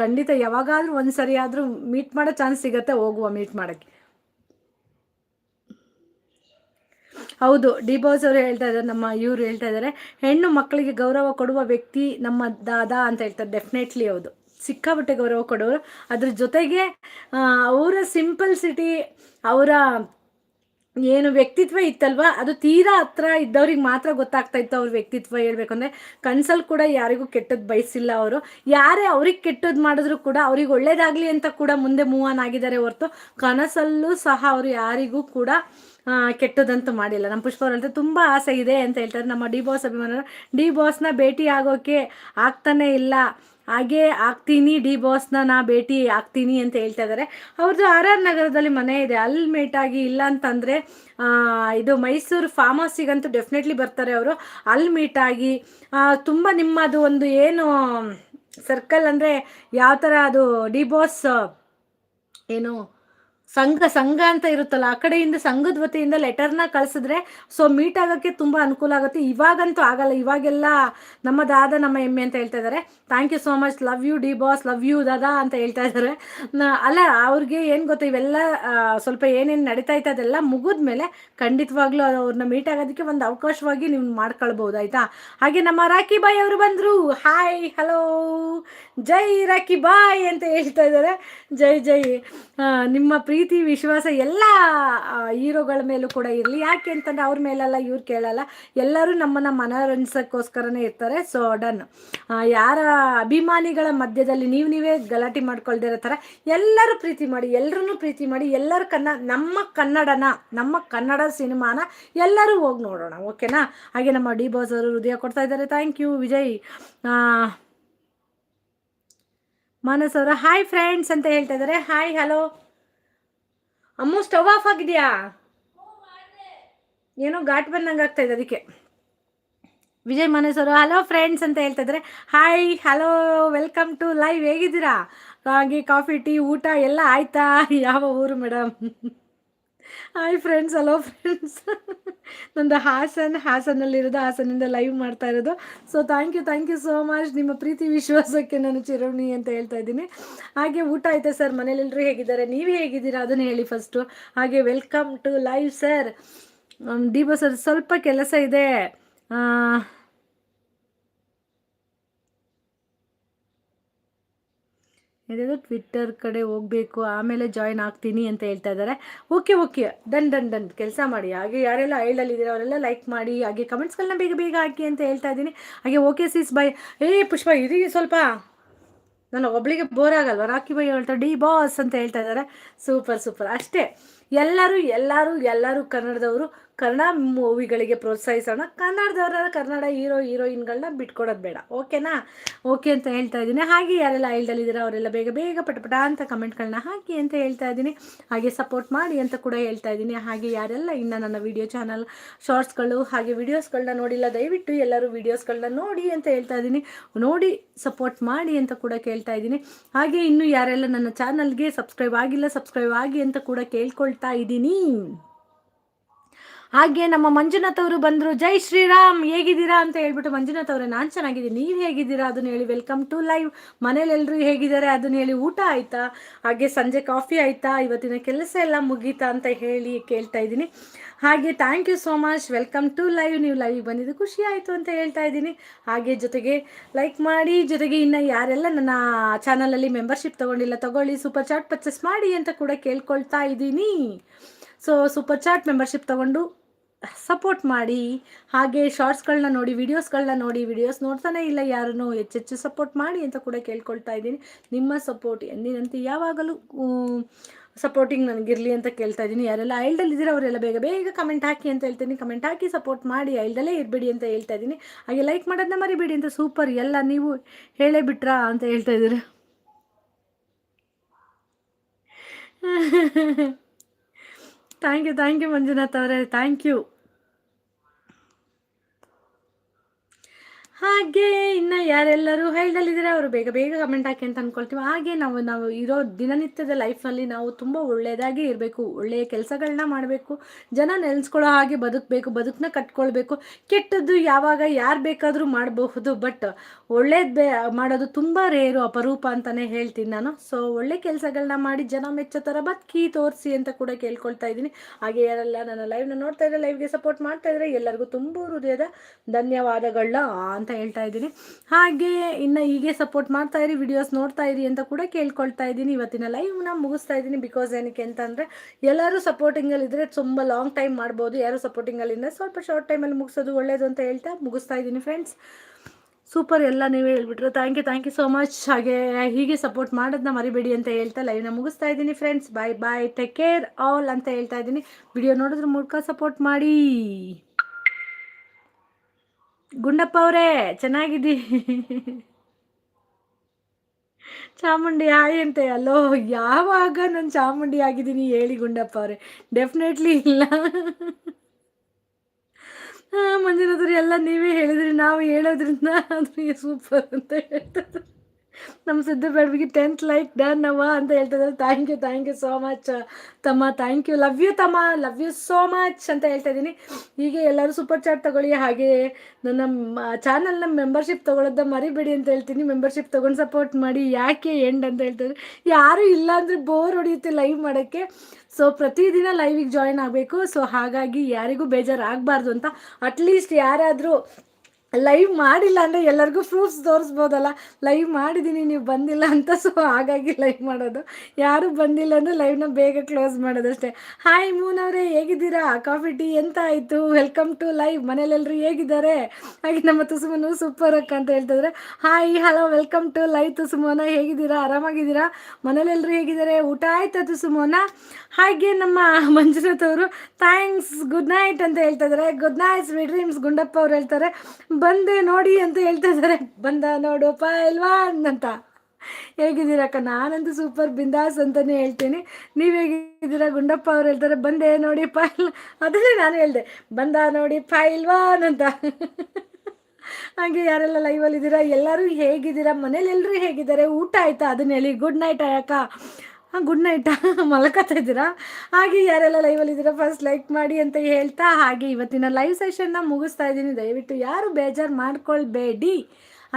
ಖಂಡಿತ ಯಾವಾಗಾದರೂ ಒಂದು ಸರಿ ಆದರೂ ಮೀಟ್ ಮಾಡೋ ಚಾನ್ಸ್ ಸಿಗತ್ತೆ, ಹೋಗುವ ಮೀಟ್ ಮಾಡೋಕ್ಕೆ. ಹೌದು, ಡಿ ಬಾಸ್ ಅವರು ಹೇಳ್ತಾ ಇದ್ದಾರೆ, ನಮ್ಮ ಇವರು ಹೇಳ್ತಾ ಇದ್ದಾರೆ. ಹೆಣ್ಣು ಮಕ್ಕಳಿಗೆ ಗೌರವ ಕೊಡುವ ವ್ಯಕ್ತಿ ನಮ್ಮ ದಾದಾ ಅಂತ ಹೇಳ್ತಾರೆ ಡೆಫಿನೆಟ್ಲಿ ಹೌದು. ಸಿಕ್ಕಾಪಟ್ಟೆ ಗೌರವ ಕೊಡೋರು. ಅದ್ರ ಜೊತೆಗೆ ಅವರ ಸಿಂಪಲ್ ಸಿಟಿ ಅವರ ಏನು ವ್ಯಕ್ತಿತ್ವ ಇತ್ತಲ್ವಾ? ಅದು ತೀರಾ ಹತ್ರ ಇದ್ದವ್ರಿಗೆ ಮಾತ್ರ ಗೊತ್ತಾಗ್ತಾ ಇತ್ತು ಅವ್ರ ವ್ಯಕ್ತಿತ್ವ ಹೇಳ್ಬೇಕು ಅಂದ್ರೆ ಕನ್ಸಲ್ಲಿ ಕೂಡ ಯಾರಿಗೂ ಕೆಟ್ಟದ್ದು ಬಯಸಿಲ್ಲ ಅವರು. ಯಾರೇ ಅವ್ರಿಗೆ ಕೆಟ್ಟದ್ದು ಮಾಡಿದ್ರು ಕೂಡ ಅವ್ರಿಗೆ ಒಳ್ಳೇದಾಗಲಿ ಅಂತ ಕೂಡ ಮುಂದೆ ಮೂವ್ ಆನ್ ಆಗಿದ್ದಾರೆ ಹೊರತು ಕನಸಲ್ಲೂ ಸಹ ಅವರು ಯಾರಿಗೂ ಕೂಡ ಕೆಟ್ಟದಂತೂ ಮಾಡಿಲ್ಲ. ನಮ್ಮ ಪುಷ್ಪ ಅಂತ ತುಂಬ ಆಸೆ ಇದೆ ಅಂತ ಹೇಳ್ತಾರೆ. ನಮ್ಮ ಡಿ ಬಾಸ್ ಅಭಿಮಾನ ಡಿ ಬಾಸ್ನ ಭೇಟಿ ಆಗೋಕೆ ಆಗ್ತಾನೆ ಇಲ್ಲ. ಹಾಗೆ ಆಗ್ತೀನಿ, ಡಿ ಬಾಸ್ನ ನಾ ಭೇಟಿ ಆಗ್ತೀನಿ ಅಂತ ಹೇಳ್ತಾ ಇದ್ದಾರೆ ಅವ್ರದ್ದು ಆರ್ ಆರ್ ನಗರದಲ್ಲಿ ಮನೆ ಇದೆ. ಅಲ್ಲಿ ಮೀಟಾಗಿ ಇಲ್ಲ ಅಂತಂದರೆ ಇದು ಮೈಸೂರು ಫಾರ್ಮ್ ಹೌಸಿಗಂತೂ ಡೆಫಿನೆಟ್ಲಿ ಬರ್ತಾರೆ ಅವರು. ಅಲ್ಲಿ ಮೀಟಾಗಿ ತುಂಬ ನಿಮ್ಮದು ಒಂದು ಏನು ಸರ್ಕಲ್ ಅಂದರೆ ಯಾವ ಥರ ಅದು, ಡಿ ಬಾಸ್, ಏನು ಸಂಘ ಸಂಘ ಅಂತ ಇರುತ್ತಲ್ಲ, ಆ ಕಡೆಯಿಂದ ಸಂಘದ ವತಿಯಿಂದ ಲೆಟರ್ನ ಕಳಿಸಿದ್ರೆ ಸೊ ಮೀಟ್ ಆಗೋಕ್ಕೆ ತುಂಬ ಅನುಕೂಲ ಆಗುತ್ತೆ. ಇವಾಗಂತೂ ಆಗಲ್ಲ, ಇವಾಗೆಲ್ಲ ನಮ್ಮ ದಾದ, ನಮ್ಮ ಎಮ್ಮೆ ಅಂತ ಹೇಳ್ತಾ ಇದ್ದಾರೆ thank you so much love you D boss love you ದಾದಾ ಅಂತ ಹೇಳ್ತಾ ಇದ್ದಾರೆ ಅಲ್ಲ, ಅವ್ರಿಗೆ ಏನು ಗೊತ್ತಾ, ಇವೆಲ್ಲ ಸ್ವಲ್ಪ ಏನೇನು ನಡೀತಾ ಇತ್ತು ಅದೆಲ್ಲ ಮುಗಿದ ಮೇಲೆ ಖಂಡಿತವಾಗ್ಲೂ ಅವ್ರನ್ನ ಮೀಟ್ ಆಗೋದಕ್ಕೆ ಒಂದು ಅವಕಾಶವಾಗಿ ನೀವು ಮಾಡ್ಕೊಳ್ಬೋದು, ಆಯಿತಾ? ಹಾಗೆ ನಮ್ಮ ರಾಖಿ ಬಾಯ್ ಅವರು ಬಂದರು. ಹಾಯ್ ಹಲೋ ಜೈ ರಾಖಿ ಬಾಯ್ ಅಂತ ಹೇಳ್ತಾ ಇದ್ದಾರೆ ಜೈ ಜೈ. ನಿಮ್ಮ ಪ್ರೀತಿ ವಿಶ್ವಾಸ ಎಲ್ಲ ಹೀರೋಗಳ ಮೇಲೂ ಕೂಡ ಇರಲಿ. ಯಾಕೆ ಅಂತಂದ್ರೆ ಅವ್ರ ಮೇಲೆಲ್ಲ, ಇವ್ರು ಕೇಳಲ್ಲ. ಎಲ್ಲರೂ ನಮ್ಮನ್ನು ಮನರಂಜಿಸೋಕ್ಕೋಸ್ಕರನೇ ಇರ್ತಾರೆ. ಸೊ ಡನ್ ಯಾರ ಅಭಿಮಾನಿಗಳ ಮಧ್ಯದಲ್ಲಿ ನೀವು ನೀವೇ ಗಲಾಟೆ ಮಾಡ್ಕೊಳ್ದಿರೋ ಥರ ಎಲ್ಲರೂ ಪ್ರೀತಿ ಮಾಡಿ ಎಲ್ಲರೂ ಪ್ರೀತಿ ಮಾಡಿ, ಎಲ್ಲರೂ ಕನ್ನ, ನಮ್ಮ ಕನ್ನಡನ, ನಮ್ಮ ಕನ್ನಡ ಸಿನಿಮಾನ ಎಲ್ಲರೂ ಹೋಗಿ ನೋಡೋಣ. ಓಕೆನಾ? ಹಾಗೆ ನಮ್ಮ ಡಿ ಬಾಸ್ ಅವರು ಹೃದಯ ಕೊಡ್ತಾ ಇದ್ದಾರೆ. Thank you Vijay. ಮಾನಸ್ ಅವರು ಹಾಯ್ ಫ್ರೆಂಡ್ಸ್ ಅಂತ ಹೇಳ್ತಾ ಇದ್ದಾರೆ. ಹಾಯ್ ಹಲೋ ಅಮ್ಮ ಸ್ಟವ್ ಆಫ್ ಆಗಿದೆಯಾ? ಏನೋ ಘಾಟ್ ಬಂದಂಗೆ ಆಗ್ತಾ ಇದೆ ಅದಕ್ಕೆ. ವಿಜಯ್ ಮನೇಸರು ಹಲೋ ಫ್ರೆಂಡ್ಸ್ ಅಂತ ಹೇಳ್ತಾ ಇದ್ದಾರೆ. Hi hello welcome to live ಹೇಗಿದ್ದೀರಾ? ಹಾಗೆ ಕಾಫಿ ಟೀ ಊಟ ಎಲ್ಲ ಆಯ್ತಾ? ಯಾವ ಊರು madam hi friends hello friends ನಂದು ಹಾಸನ್, ಹಾಸನಲ್ಲಿರೋದು, ಹಾಸನಿಂದ ಲೈವ್ ಮಾಡ್ತಾ ಇರೋದು. So thank you thank you so much ನಿಮ್ಮ ಪ್ರೀತಿ ವಿಶ್ವಾಸಕ್ಕೆ ನಾನು ಚಿರವಣಿ ಅಂತ ಹೇಳ್ತಾ ಇದ್ದೀನಿ. ಹಾಗೆ ಊಟ ಆಯ್ತಾ ಸರ್ ಮನೇಲೆಲ್ಲರೂ ಹೇಗಿದ್ದಾರೆ? ನೀವು ಹೇಗಿದ್ದೀರಾ? ಅದನ್ನು ಹೇಳಿ ಫಸ್ಟು ಹಾಗೆ welcome to live sir Deepa sir ಸ್ವಲ್ಪ ಕೆಲಸ ಇದೆ. ಇರೋದು ಟ್ವಿಟ್ಟರ್ ಕಡೆ ಹೋಗಬೇಕು, ಆಮೇಲೆ ಜಾಯ್ನ್ ಆಗ್ತೀನಿ ಅಂತ ಹೇಳ್ತಾ ಇದ್ದಾರೆ okay okay done done done ಕೆಲಸ ಮಾಡಿ. ಹಾಗೆ ಯಾರೆಲ್ಲ ಐಲ್ಡಲ್ಲಿದ್ದೀರಾ ಅವರೆಲ್ಲ ಲೈಕ್ ಮಾಡಿ, ಹಾಗೆ ಕಮೆಂಟ್ಸ್ಗಳನ್ನ ಬೇಗ ಬೇಗ ಹಾಕಿ ಅಂತ ಹೇಳ್ತಾ ಇದ್ದೀನಿ. ಹಾಗೆ ಓಕೆ ಸಿಸ್ ಬೈ ಏ, ಪುಷ್ಪ, ಇರಿ ಸ್ವಲ್ಪ. ನಾನು ಒಬ್ಳಿಗೆ ಬೋರ್ ಆಗಲ್ವ? ರಾಕಿ ಬೈ ಹೇಳ್ತಾ ಡಿ ಬಾಸ್ ಅಂತ ಹೇಳ್ತಾ ಇದ್ದಾರೆ ಸೂಪರ್ ಸೂಪರ್ ಅಷ್ಟೇ. ಎಲ್ಲರೂ ಎಲ್ಲರೂ ಎಲ್ಲರೂ ಕನ್ನಡದವರು ಕನ್ನಡ ಮೂವಿಗಳಿಗೆ ಪ್ರೋತ್ಸಾಹಿಸೋಣ. ಕನ್ನಡದವರ ಕನ್ನಡ ಹೀರೋ, ಹೀರೋಯಿನ್ಗಳನ್ನ ಬಿಟ್ಕೊಡೋದು ಬೇಡ. ಓಕೆನಾ? ಓಕೆ ಅಂತ ಹೇಳ್ತಾ ಇದ್ದೀನಿ. ಹಾಗೆ ಯಾರೆಲ್ಲ ಐಲ್ಡಲ್ಲಿದ್ದೀರಾ ಅವರೆಲ್ಲ ಬೇಗ ಬೇಗ ಪಟಪಟ ಅಂತ ಕಮೆಂಟ್ಗಳನ್ನ ಹಾಕಿ ಅಂತ ಹೇಳ್ತಾ ಇದ್ದೀನಿ. ಹಾಗೆ ಸಪೋರ್ಟ್ ಮಾಡಿ ಅಂತ ಕೂಡ ಹೇಳ್ತಾ ಇದ್ದೀನಿ. ಹಾಗೆ ಯಾರೆಲ್ಲ ಇನ್ನು ನನ್ನ ವಿಡಿಯೋ ಚಾನಲ್ ಶಾರ್ಟ್ಸ್ಗಳು ಹಾಗೆ ವಿಡಿಯೋಸ್ಗಳನ್ನ ನೋಡಿಲ್ಲ, ದಯವಿಟ್ಟು ಎಲ್ಲರೂ ವಿಡಿಯೋಸ್ಗಳನ್ನ ನೋಡಿ ಅಂತ ಹೇಳ್ತಾ ಇದ್ದೀನಿ. ನೋಡಿ, ಸಪೋರ್ಟ್ ಮಾಡಿ ಅಂತ ಕೂಡ ಕೇಳ್ತಾ ಇದ್ದೀನಿ. ಹಾಗೆ ಇನ್ನು ಯಾರೆಲ್ಲ ನನ್ನ ಚಾನಲ್ಗೆ ಸಬ್ಸ್ಕ್ರೈಬ್ ಆಗಿಲ್ಲ, ಸಬ್ಸ್ಕ್ರೈಬ್ ಆಗಿ ಅಂತ ಕೂಡ ಕೇಳ್ಕೊಳ್ತಾ ಇದ್ದೀನಿ. ಹಾಗೆ ನಮ್ಮ ಮಂಜುನಾಥ್ ಅವರು ಬಂದರು, ಜೈ ಶ್ರೀರಾಮ್, ಹೇಗಿದ್ದೀರಾ? ಅಂತ ಹೇಳ್ಬಿಟ್ಟು ಮಂಜುನಾಥ್ ಅವರೇ, ನಾನು ಚೆನ್ನಾಗಿದ್ದೀನಿ, ನೀವು ಹೇಗಿದ್ದೀರಾ? ಅದನ್ನು ಹೇಳಿ ವೆಲ್ಕಮ್ ಟು ಲೈವ್ ಮನೇಲೆಲ್ಲರೂ ಹೇಗಿದ್ದಾರೆ? ಅದನ್ನು ಹೇಳಿ, ಊಟ ಆಯಿತಾ? ಹಾಗೆ ಸಂಜೆ ಕಾಫಿ ಆಯಿತಾ? ಇವತ್ತಿನ ಕೆಲಸ ಎಲ್ಲ ಮುಗೀತಾ ಅಂತ ಹೇಳಿ ಕೇಳ್ತಾ ಇದ್ದೀನಿ. ಹಾಗೆ thank you so much welcome to live ನೀವು ಲೈವ್ ಬಂದಿದ್ದು ಖುಷಿ ಆಯಿತು ಅಂತ ಹೇಳ್ತಾ ಇದ್ದೀನಿ. ಹಾಗೆ, ಜೊತೆಗೆ ಲೈಕ್ ಮಾಡಿ, ಜೊತೆಗೆ ಇನ್ನು ಯಾರೆಲ್ಲ ನನ್ನ ಚಾನಲಲ್ಲಿ ಮೆಂಬರ್ಶಿಪ್ ತೊಗೊಂಡಿಲ್ಲ, ತೊಗೊಳ್ಳಿ ಸೂಪರ್ ಚಾಟ್ ಪರ್ಚೇಸ್ ಮಾಡಿ ಅಂತ ಕೂಡ ಕೇಳ್ಕೊಳ್ತಾ ಇದ್ದೀನಿ. ಸೊ ಸೂಪರ್ ಚಾಟ್ ಮೆಂಬರ್ಶಿಪ್ ತೊಗೊಂಡು ಸಪೋರ್ಟ್ ಮಾಡಿ, ಹಾಗೆ ಶಾರ್ಟ್ಸ್ಗಳನ್ನ ನೋಡಿ ವಿಡಿಯೋಸ್ಗಳನ್ನ ನೋಡಿ ವಿಡಿಯೋಸ್ ನೋಡ್ತಾನೆ ಇಲ್ಲ ಯಾರನ್ನು ಹೆಚ್ಚೆಚ್ಚು ಸಪೋರ್ಟ್ ಮಾಡಿ ಅಂತ ಕೂಡ ಕೇಳ್ಕೊಳ್ತಾ ಇದ್ದೀನಿ. ನಿಮ್ಮ ಸಪೋರ್ಟ್ ಎಂದಿನಂತೆ ಯಾವಾಗಲೂ ಸಪೋರ್ಟಿಂಗ್ ನನಗಿರಲಿ ಅಂತ ಕೇಳ್ತಾ ಇದ್ದೀನಿ. ಯಾರೆಲ್ಲ ಐಲ್ಡಲ್ಲಿ ಇದ್ದೀರ ಅವರೆಲ್ಲ ಬೇಗ ಬೇಗ ಕಮೆಂಟ್ ಹಾಕಿ ಅಂತ ಹೇಳ್ತೀನಿ. ಕಮೆಂಟ್ ಹಾಕಿ ಸಪೋರ್ಟ್ ಮಾಡಿ ಐಲ್ಡಲ್ಲೇ ಇರಬೇಡಿ ಅಂತ ಹೇಳ್ತಾ ಇದ್ದೀನಿ. ಹಾಗೆ ಲೈಕ್ ಮಾಡೋದನ್ನ ಮರಿಬೇಡಿ ಅಂತ ಸೂಪರ್ ಎಲ್ಲ ನೀವು ಹೇಳೇ ಬಿಟ್ರಾ ಅಂತ ಹೇಳ್ತಾ ಇದ್ದೀರಾ? Thank you thank you Manjunath ಅವರೇ ಥ್ಯಾಂಕ್ ಯು ಹಾಗೆ ಇನ್ನು ಯಾರೆಲ್ಲರೂ ಹೇಳ್ದಲ್ಲಿದ್ದಾರೆ, ಅವರು ಬೇಗ ಬೇಗ ಕಮೆಂಟ್ ಹಾಕಿ ಅಂತ ಅಂದ್ಕೊಳ್ತೀವಿ ಹಾಗೆ ನಾವು ನಾವು ಇರೋ ದಿನನಿತ್ಯದ ಲೈಫಲ್ಲಿ ನಾವು ತುಂಬ ಒಳ್ಳೆಯದಾಗಿ ಇರಬೇಕು. ಒಳ್ಳೆಯ ಕೆಲಸಗಳನ್ನ ಮಾಡಬೇಕು. ಜನ ನೆಲೆಸ್ಕೊಳ್ಳೋ ಹಾಗೆ ಬದುಕಬೇಕು ಬದುಕನ್ನ ಕಟ್ಕೊಳ್ಬೇಕು. ಕೆಟ್ಟದ್ದು ಯಾವಾಗ ಯಾರು ಬೇಕಾದರೂ ಮಾಡಬಹುದು ಬಟ್ ಒಳ್ಳೇದು ಬೇ, ಮಾಡೋದು ತುಂಬ ರೇರು, ಅಪರೂಪ ಅಂತಲೇ ಹೇಳ್ತೀನಿ ನಾನು. ಸೊ ಒಳ್ಳೆ ಕೆಲಸಗಳನ್ನ ಮಾಡಿ ಜನ ಮೆಚ್ಚೋ ಥರ ಬದುಕಿ ತೋರಿಸಿ ಅಂತ ಕೂಡ ಕೇಳ್ಕೊಳ್ತಾ ಇದ್ದೀನಿ. ಹಾಗೆ ಯಾರೆಲ್ಲ ನನ್ನ ಲೈವ್ನ ನೋಡ್ತಾ ಇದ್ರೆ ಲೈವ್ಗೆ ಸಪೋರ್ಟ್ ಮಾಡ್ತಾ ಇದ್ರೆ ಎಲ್ಲರಿಗೂ ತುಂಬ ಹೃದಯದ ಧನ್ಯವಾದಗಳನ್ನ ಅಂತ ಹೇಳ್ತಾ ಇದ್ದೀನಿ. ಹಾಗೆ ಇನ್ನು ಹೀಗೆ ಸಪೋರ್ಟ್ ಮಾಡ್ತಾ ಇರಿ ವಿಡಿಯೋಸ್ ನೋಡ್ತಾ ಇರಿ ಅಂತ ಕೂಡ ಕೇಳ್ಕೊಳ್ತಾ ಇದ್ದೀನಿ. ಇವತ್ತಿನ ಲೈವ್ನ ಮುಗಿಸ್ತಾ ಇದ್ದೀನಿ. ಬಿಕಾಸ್ ಏನಕ್ಕೆ ಅಂತಂದರೆ ಎಲ್ಲರೂ ಸಪೋರ್ಟಿಂಗಲ್ಲಿ ಇದ್ದರೆ ತುಂಬ ಲಾಂಗ್ ಟೈಮ್ ಮಾಡ್ಬೋದು. ಯಾರು ಸಪೋರ್ಟಿಂಗಲ್ಲಿ ಇದ್ದರೆ ಸ್ವಲ್ಪ ಶಾರ್ಟ್ ಟೈಮಲ್ಲಿ ಮುಗಿಸೋದು ಒಳ್ಳೇದು ಅಂತ ಹೇಳ್ತಾ ಮುಗಿಸ್ತಾ ಇದ್ದೀನಿ ಫ್ರೆಂಡ್ಸ್ ಸೂಪರ್ ಎಲ್ಲ ನೀವೇ ಹೇಳ್ಬಿಟ್ರು. Thank you thank you so much ಹಾಗೆ ಹೀಗೆ ಸಪೋರ್ಟ್ ಮಾಡೋದನ್ನ ಮರಿಬೇಡಿ ಅಂತ ಹೇಳ್ತಾ ಲೈವ್ನ ಮುಗಿಸ್ತಾ ಇದ್ದೀನಿ friends bye bye take care all ಅಂತ ಹೇಳ್ತಾ ಇದ್ದೀನಿ. ವಿಡಿಯೋ ನೋಡಿದ್ರೆ ಮೂಲಕ ಸಪೋರ್ಟ್ ಮಾಡಿ. ಗುಂಡಪ್ಪ ಅವರೇ, ಚೆನ್ನಾಗಿದ್ದಿ. ಚಾಮುಂಡಿ ಹಾಯ್ ಅಂತೆ. ಅಲ್ಲೋ, ಯಾವಾಗ ನಾನು ಚಾಮುಂಡಿ ಆಗಿದ್ದೀನಿ ಹೇಳಿ ಗುಂಡಪ್ಪ ಅವರೇ. ಡೆಫಿನೆಟ್ಲಿ ಇಲ್ಲ. ಮಂಜುನಾಥರು ಎಲ್ಲ ನೀವೇ ಹೇಳಿದ್ರಿ, ನಾವು ಹೇಳೋದ್ರಿಂದ ಅದು ಸೂಪರ್ ಅಂತ ಹೇಳ್ತಾರೆ. ನಮ್ಮ ಸಿದ್ದು ಬೆಳವಿಗೆ ಟೆಂತ್ ಲೈಕ್ ಡನ್ ಅವ ಅಂತ ಹೇಳ್ತಿದ್ದಾರೆ thank you thank you so much ತಮ್ಮ. ಥ್ಯಾಂಕ್ ಯು ಲವ್ ಯು ತಮ್ಮ. ಲವ್ ಯು ಸೋ ಮಚ್ ಅಂತ ಹೇಳ್ತಾ ಇದ್ದೀನಿ. ಹೀಗೆ ಎಲ್ಲರೂ ಸೂಪರ್ ಚಾಟ್ ತಗೊಳ್ಳಿ. ಹಾಗೆ ನನ್ನ ಚಾನಲ್ನ ಮೆಂಬರ್ಶಿಪ್ ತೊಗೊಳೋದ ಮರಿಬೇಡಿ ಅಂತ ಹೇಳ್ತೀನಿ. ಮೆಂಬರ್ಶಿಪ್ ತಗೊಂಡು ಸಪೋರ್ಟ್ ಮಾಡಿ. ಯಾಕೆ ಎಂಡ್ ಅಂತ ಹೇಳ್ತಾರೆ ಯಾರು ಇಲ್ಲ ಅಂದರೆ ಬೋರ್ ಹೊಡೆಯುತ್ತೆ ಲೈವ್ ಮಾಡೋಕ್ಕೆ. ಸೊ ಪ್ರತಿದಿನ ಲೈವಿಗೆ ಜಾಯಿನ್ ಆಗಬೇಕು. ಸೊ ಹಾಗಾಗಿ ಯಾರಿಗೂ ಬೇಜಾರಾಗಬಾರ್ದು ಅಂತ ಅಟ್ಲೀಸ್ಟ್ ಯಾರಾದರೂ ಲೈವ್ ಮಾಡಿಲ್ಲ ಅಂದರೆ ಎಲ್ಲರಿಗೂ ಪ್ರೂಫ್ಸ್ ತೋರಿಸ್ಬೋದಲ್ಲ. ಲೈವ್ ಮಾಡಿದ್ದೀನಿ ನೀವು ಬಂದಿಲ್ಲ ಅಂತ ಸೊ ಹಾಗಾಗಿ ಲೈವ್ ಮಾಡೋದು. ಯಾರು ಬಂದಿಲ್ಲ ಅಂದರೆ ಲೈವ್ನ ಬೇಗ ಕ್ಲೋಸ್ ಮಾಡೋದಷ್ಟೇ. ಹಾಯ್ ಮೂನ್ ಅವರೇ, ಹೇಗಿದ್ದೀರಾ? ಕಾಫಿ ಟೀ ಎಂತ ಆಯಿತು? ವೆಲ್ಕಮ್ ಟು ಲೈವ್ ಮನೇಲೆಲ್ಲರೂ ಹೇಗಿದ್ದಾರೆ? ಹಾಗೆ ನಮ್ಮ ತುಸುಮನು ಸೂಪರ್ ಅಕ್ಕ ಅಂತ ಹೇಳ್ತಿದ್ರೆ hi hello welcome to live ತುಸುಮೋನ. ಹೇಗಿದ್ದೀರಾ? ಆರಾಮಾಗಿದ್ದೀರಾ? ಮನೇಲೆಲ್ಲರೂ ಹೇಗಿದ್ದಾರೆ? ಊಟ ಆಯ್ತಾ ತುಸುಮೋನ? ಹಾಗೆ ನಮ್ಮ ಮಂಜುನಾಥ್ ಅವರು ಥ್ಯಾಂಕ್ಸ್ ಗುಡ್ ನೈಟ್ ಅಂತ ಹೇಳ್ತಾ ಇದ್ದಾರೆ good night sweet dreams Gundappa ಅವ್ರು ಹೇಳ್ತಾರೆ, ಬಂದೆ ನೋಡಿ ಅಂತ ಹೇಳ್ತಾ ಇದ್ದಾರೆ ಬಂದ ನೋಡು ಇಲ್ವಾ ಅಂತ. ಹೇಗಿದ್ದೀರಕ್ಕ ನಾನಂತೂ ಸೂಪರ್ ಬಿಂದಾಸ್ ಅಂತಲೇ ಹೇಳ್ತೀನಿ. ನೀವು ಹೇಗಿದ್ದೀರಾ? ಗುಂಡಪ್ಪ ಅವ್ರು ಹೇಳ್ತಾರೆ, ಬಂದೆ ನೋಡಿ ಪೈಲ್ ಅದನ್ನೇ ನಾನು ಹೇಳಿದೆ. ಬಂದ ನೋಡಿ ಪೈಲ್ವಾನ್ ಅಂತ. ಹಾಗೆ ಯಾರೆಲ್ಲ ಲೈವಲ್ಲಿ ಇದ್ದೀರಾ? ಎಲ್ಲರೂ ಹೇಗಿದ್ದೀರಾ? ಮನೇಲಿ ಎಲ್ಲರೂ ಹೇಗಿದ್ದಾರೆ? ಊಟ ಆಯಿತಾ? ಅದನ್ನ ಹೇಳಿ. ಗುಡ್ ನೈಟ್ ಅಕ್ಕ. ಹಾಂ ಗುಡ್ ನೈಟ್ ಮಲ್ಕೋತಾ ಇದ್ದೀರಾ? ಹಾಗೆ ಯಾರೆಲ್ಲ ಲೈವಲ್ಲಿ ಇದ್ದೀರಾ ಫಸ್ಟ್ ಲೈಕ್ ಮಾಡಿ ಅಂತ ಹೇಳ್ತಾ, ಹಾಗೆ ಇವತ್ತಿನ ಲೈವ್ ಸೆಷನ್ನ ಮುಗಿಸ್ತಾ ಇದ್ದೀನಿ. ದಯವಿಟ್ಟು ಯಾರು ಬೇಜಾರು ಮಾಡ್ಕೊಳ್ಬೇಡಿ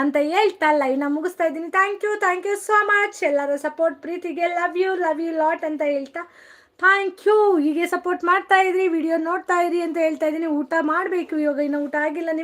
ಅಂತ ಹೇಳ್ತಾ ಲೈವ್ನ ಮುಗಿಸ್ತಾ ಇದ್ದೀನಿ. Thank you thank you so much ಎಲ್ಲರ ಸಪೋರ್ಟ್ ಪ್ರೀತಿಗೆ love you love you lot ಅಂತ ಹೇಳ್ತಾ. ಥ್ಯಾಂಕ್ ಯು ಹೀಗೆ ಸಪೋರ್ಟ್ ಮಾಡ್ತಾ ಇದ್ರಿ ವಿಡಿಯೋ ನೋಡ್ತಾ ಇರಿ ಅಂತ ಹೇಳ್ತಾ ಇದ್ದೀನಿ. ಊಟ ಮಾಡಬೇಕು, ಇವಾಗ ಇನ್ನು ಊಟ ಆಗಿಲ್ಲ. ನಿಮ್ಮ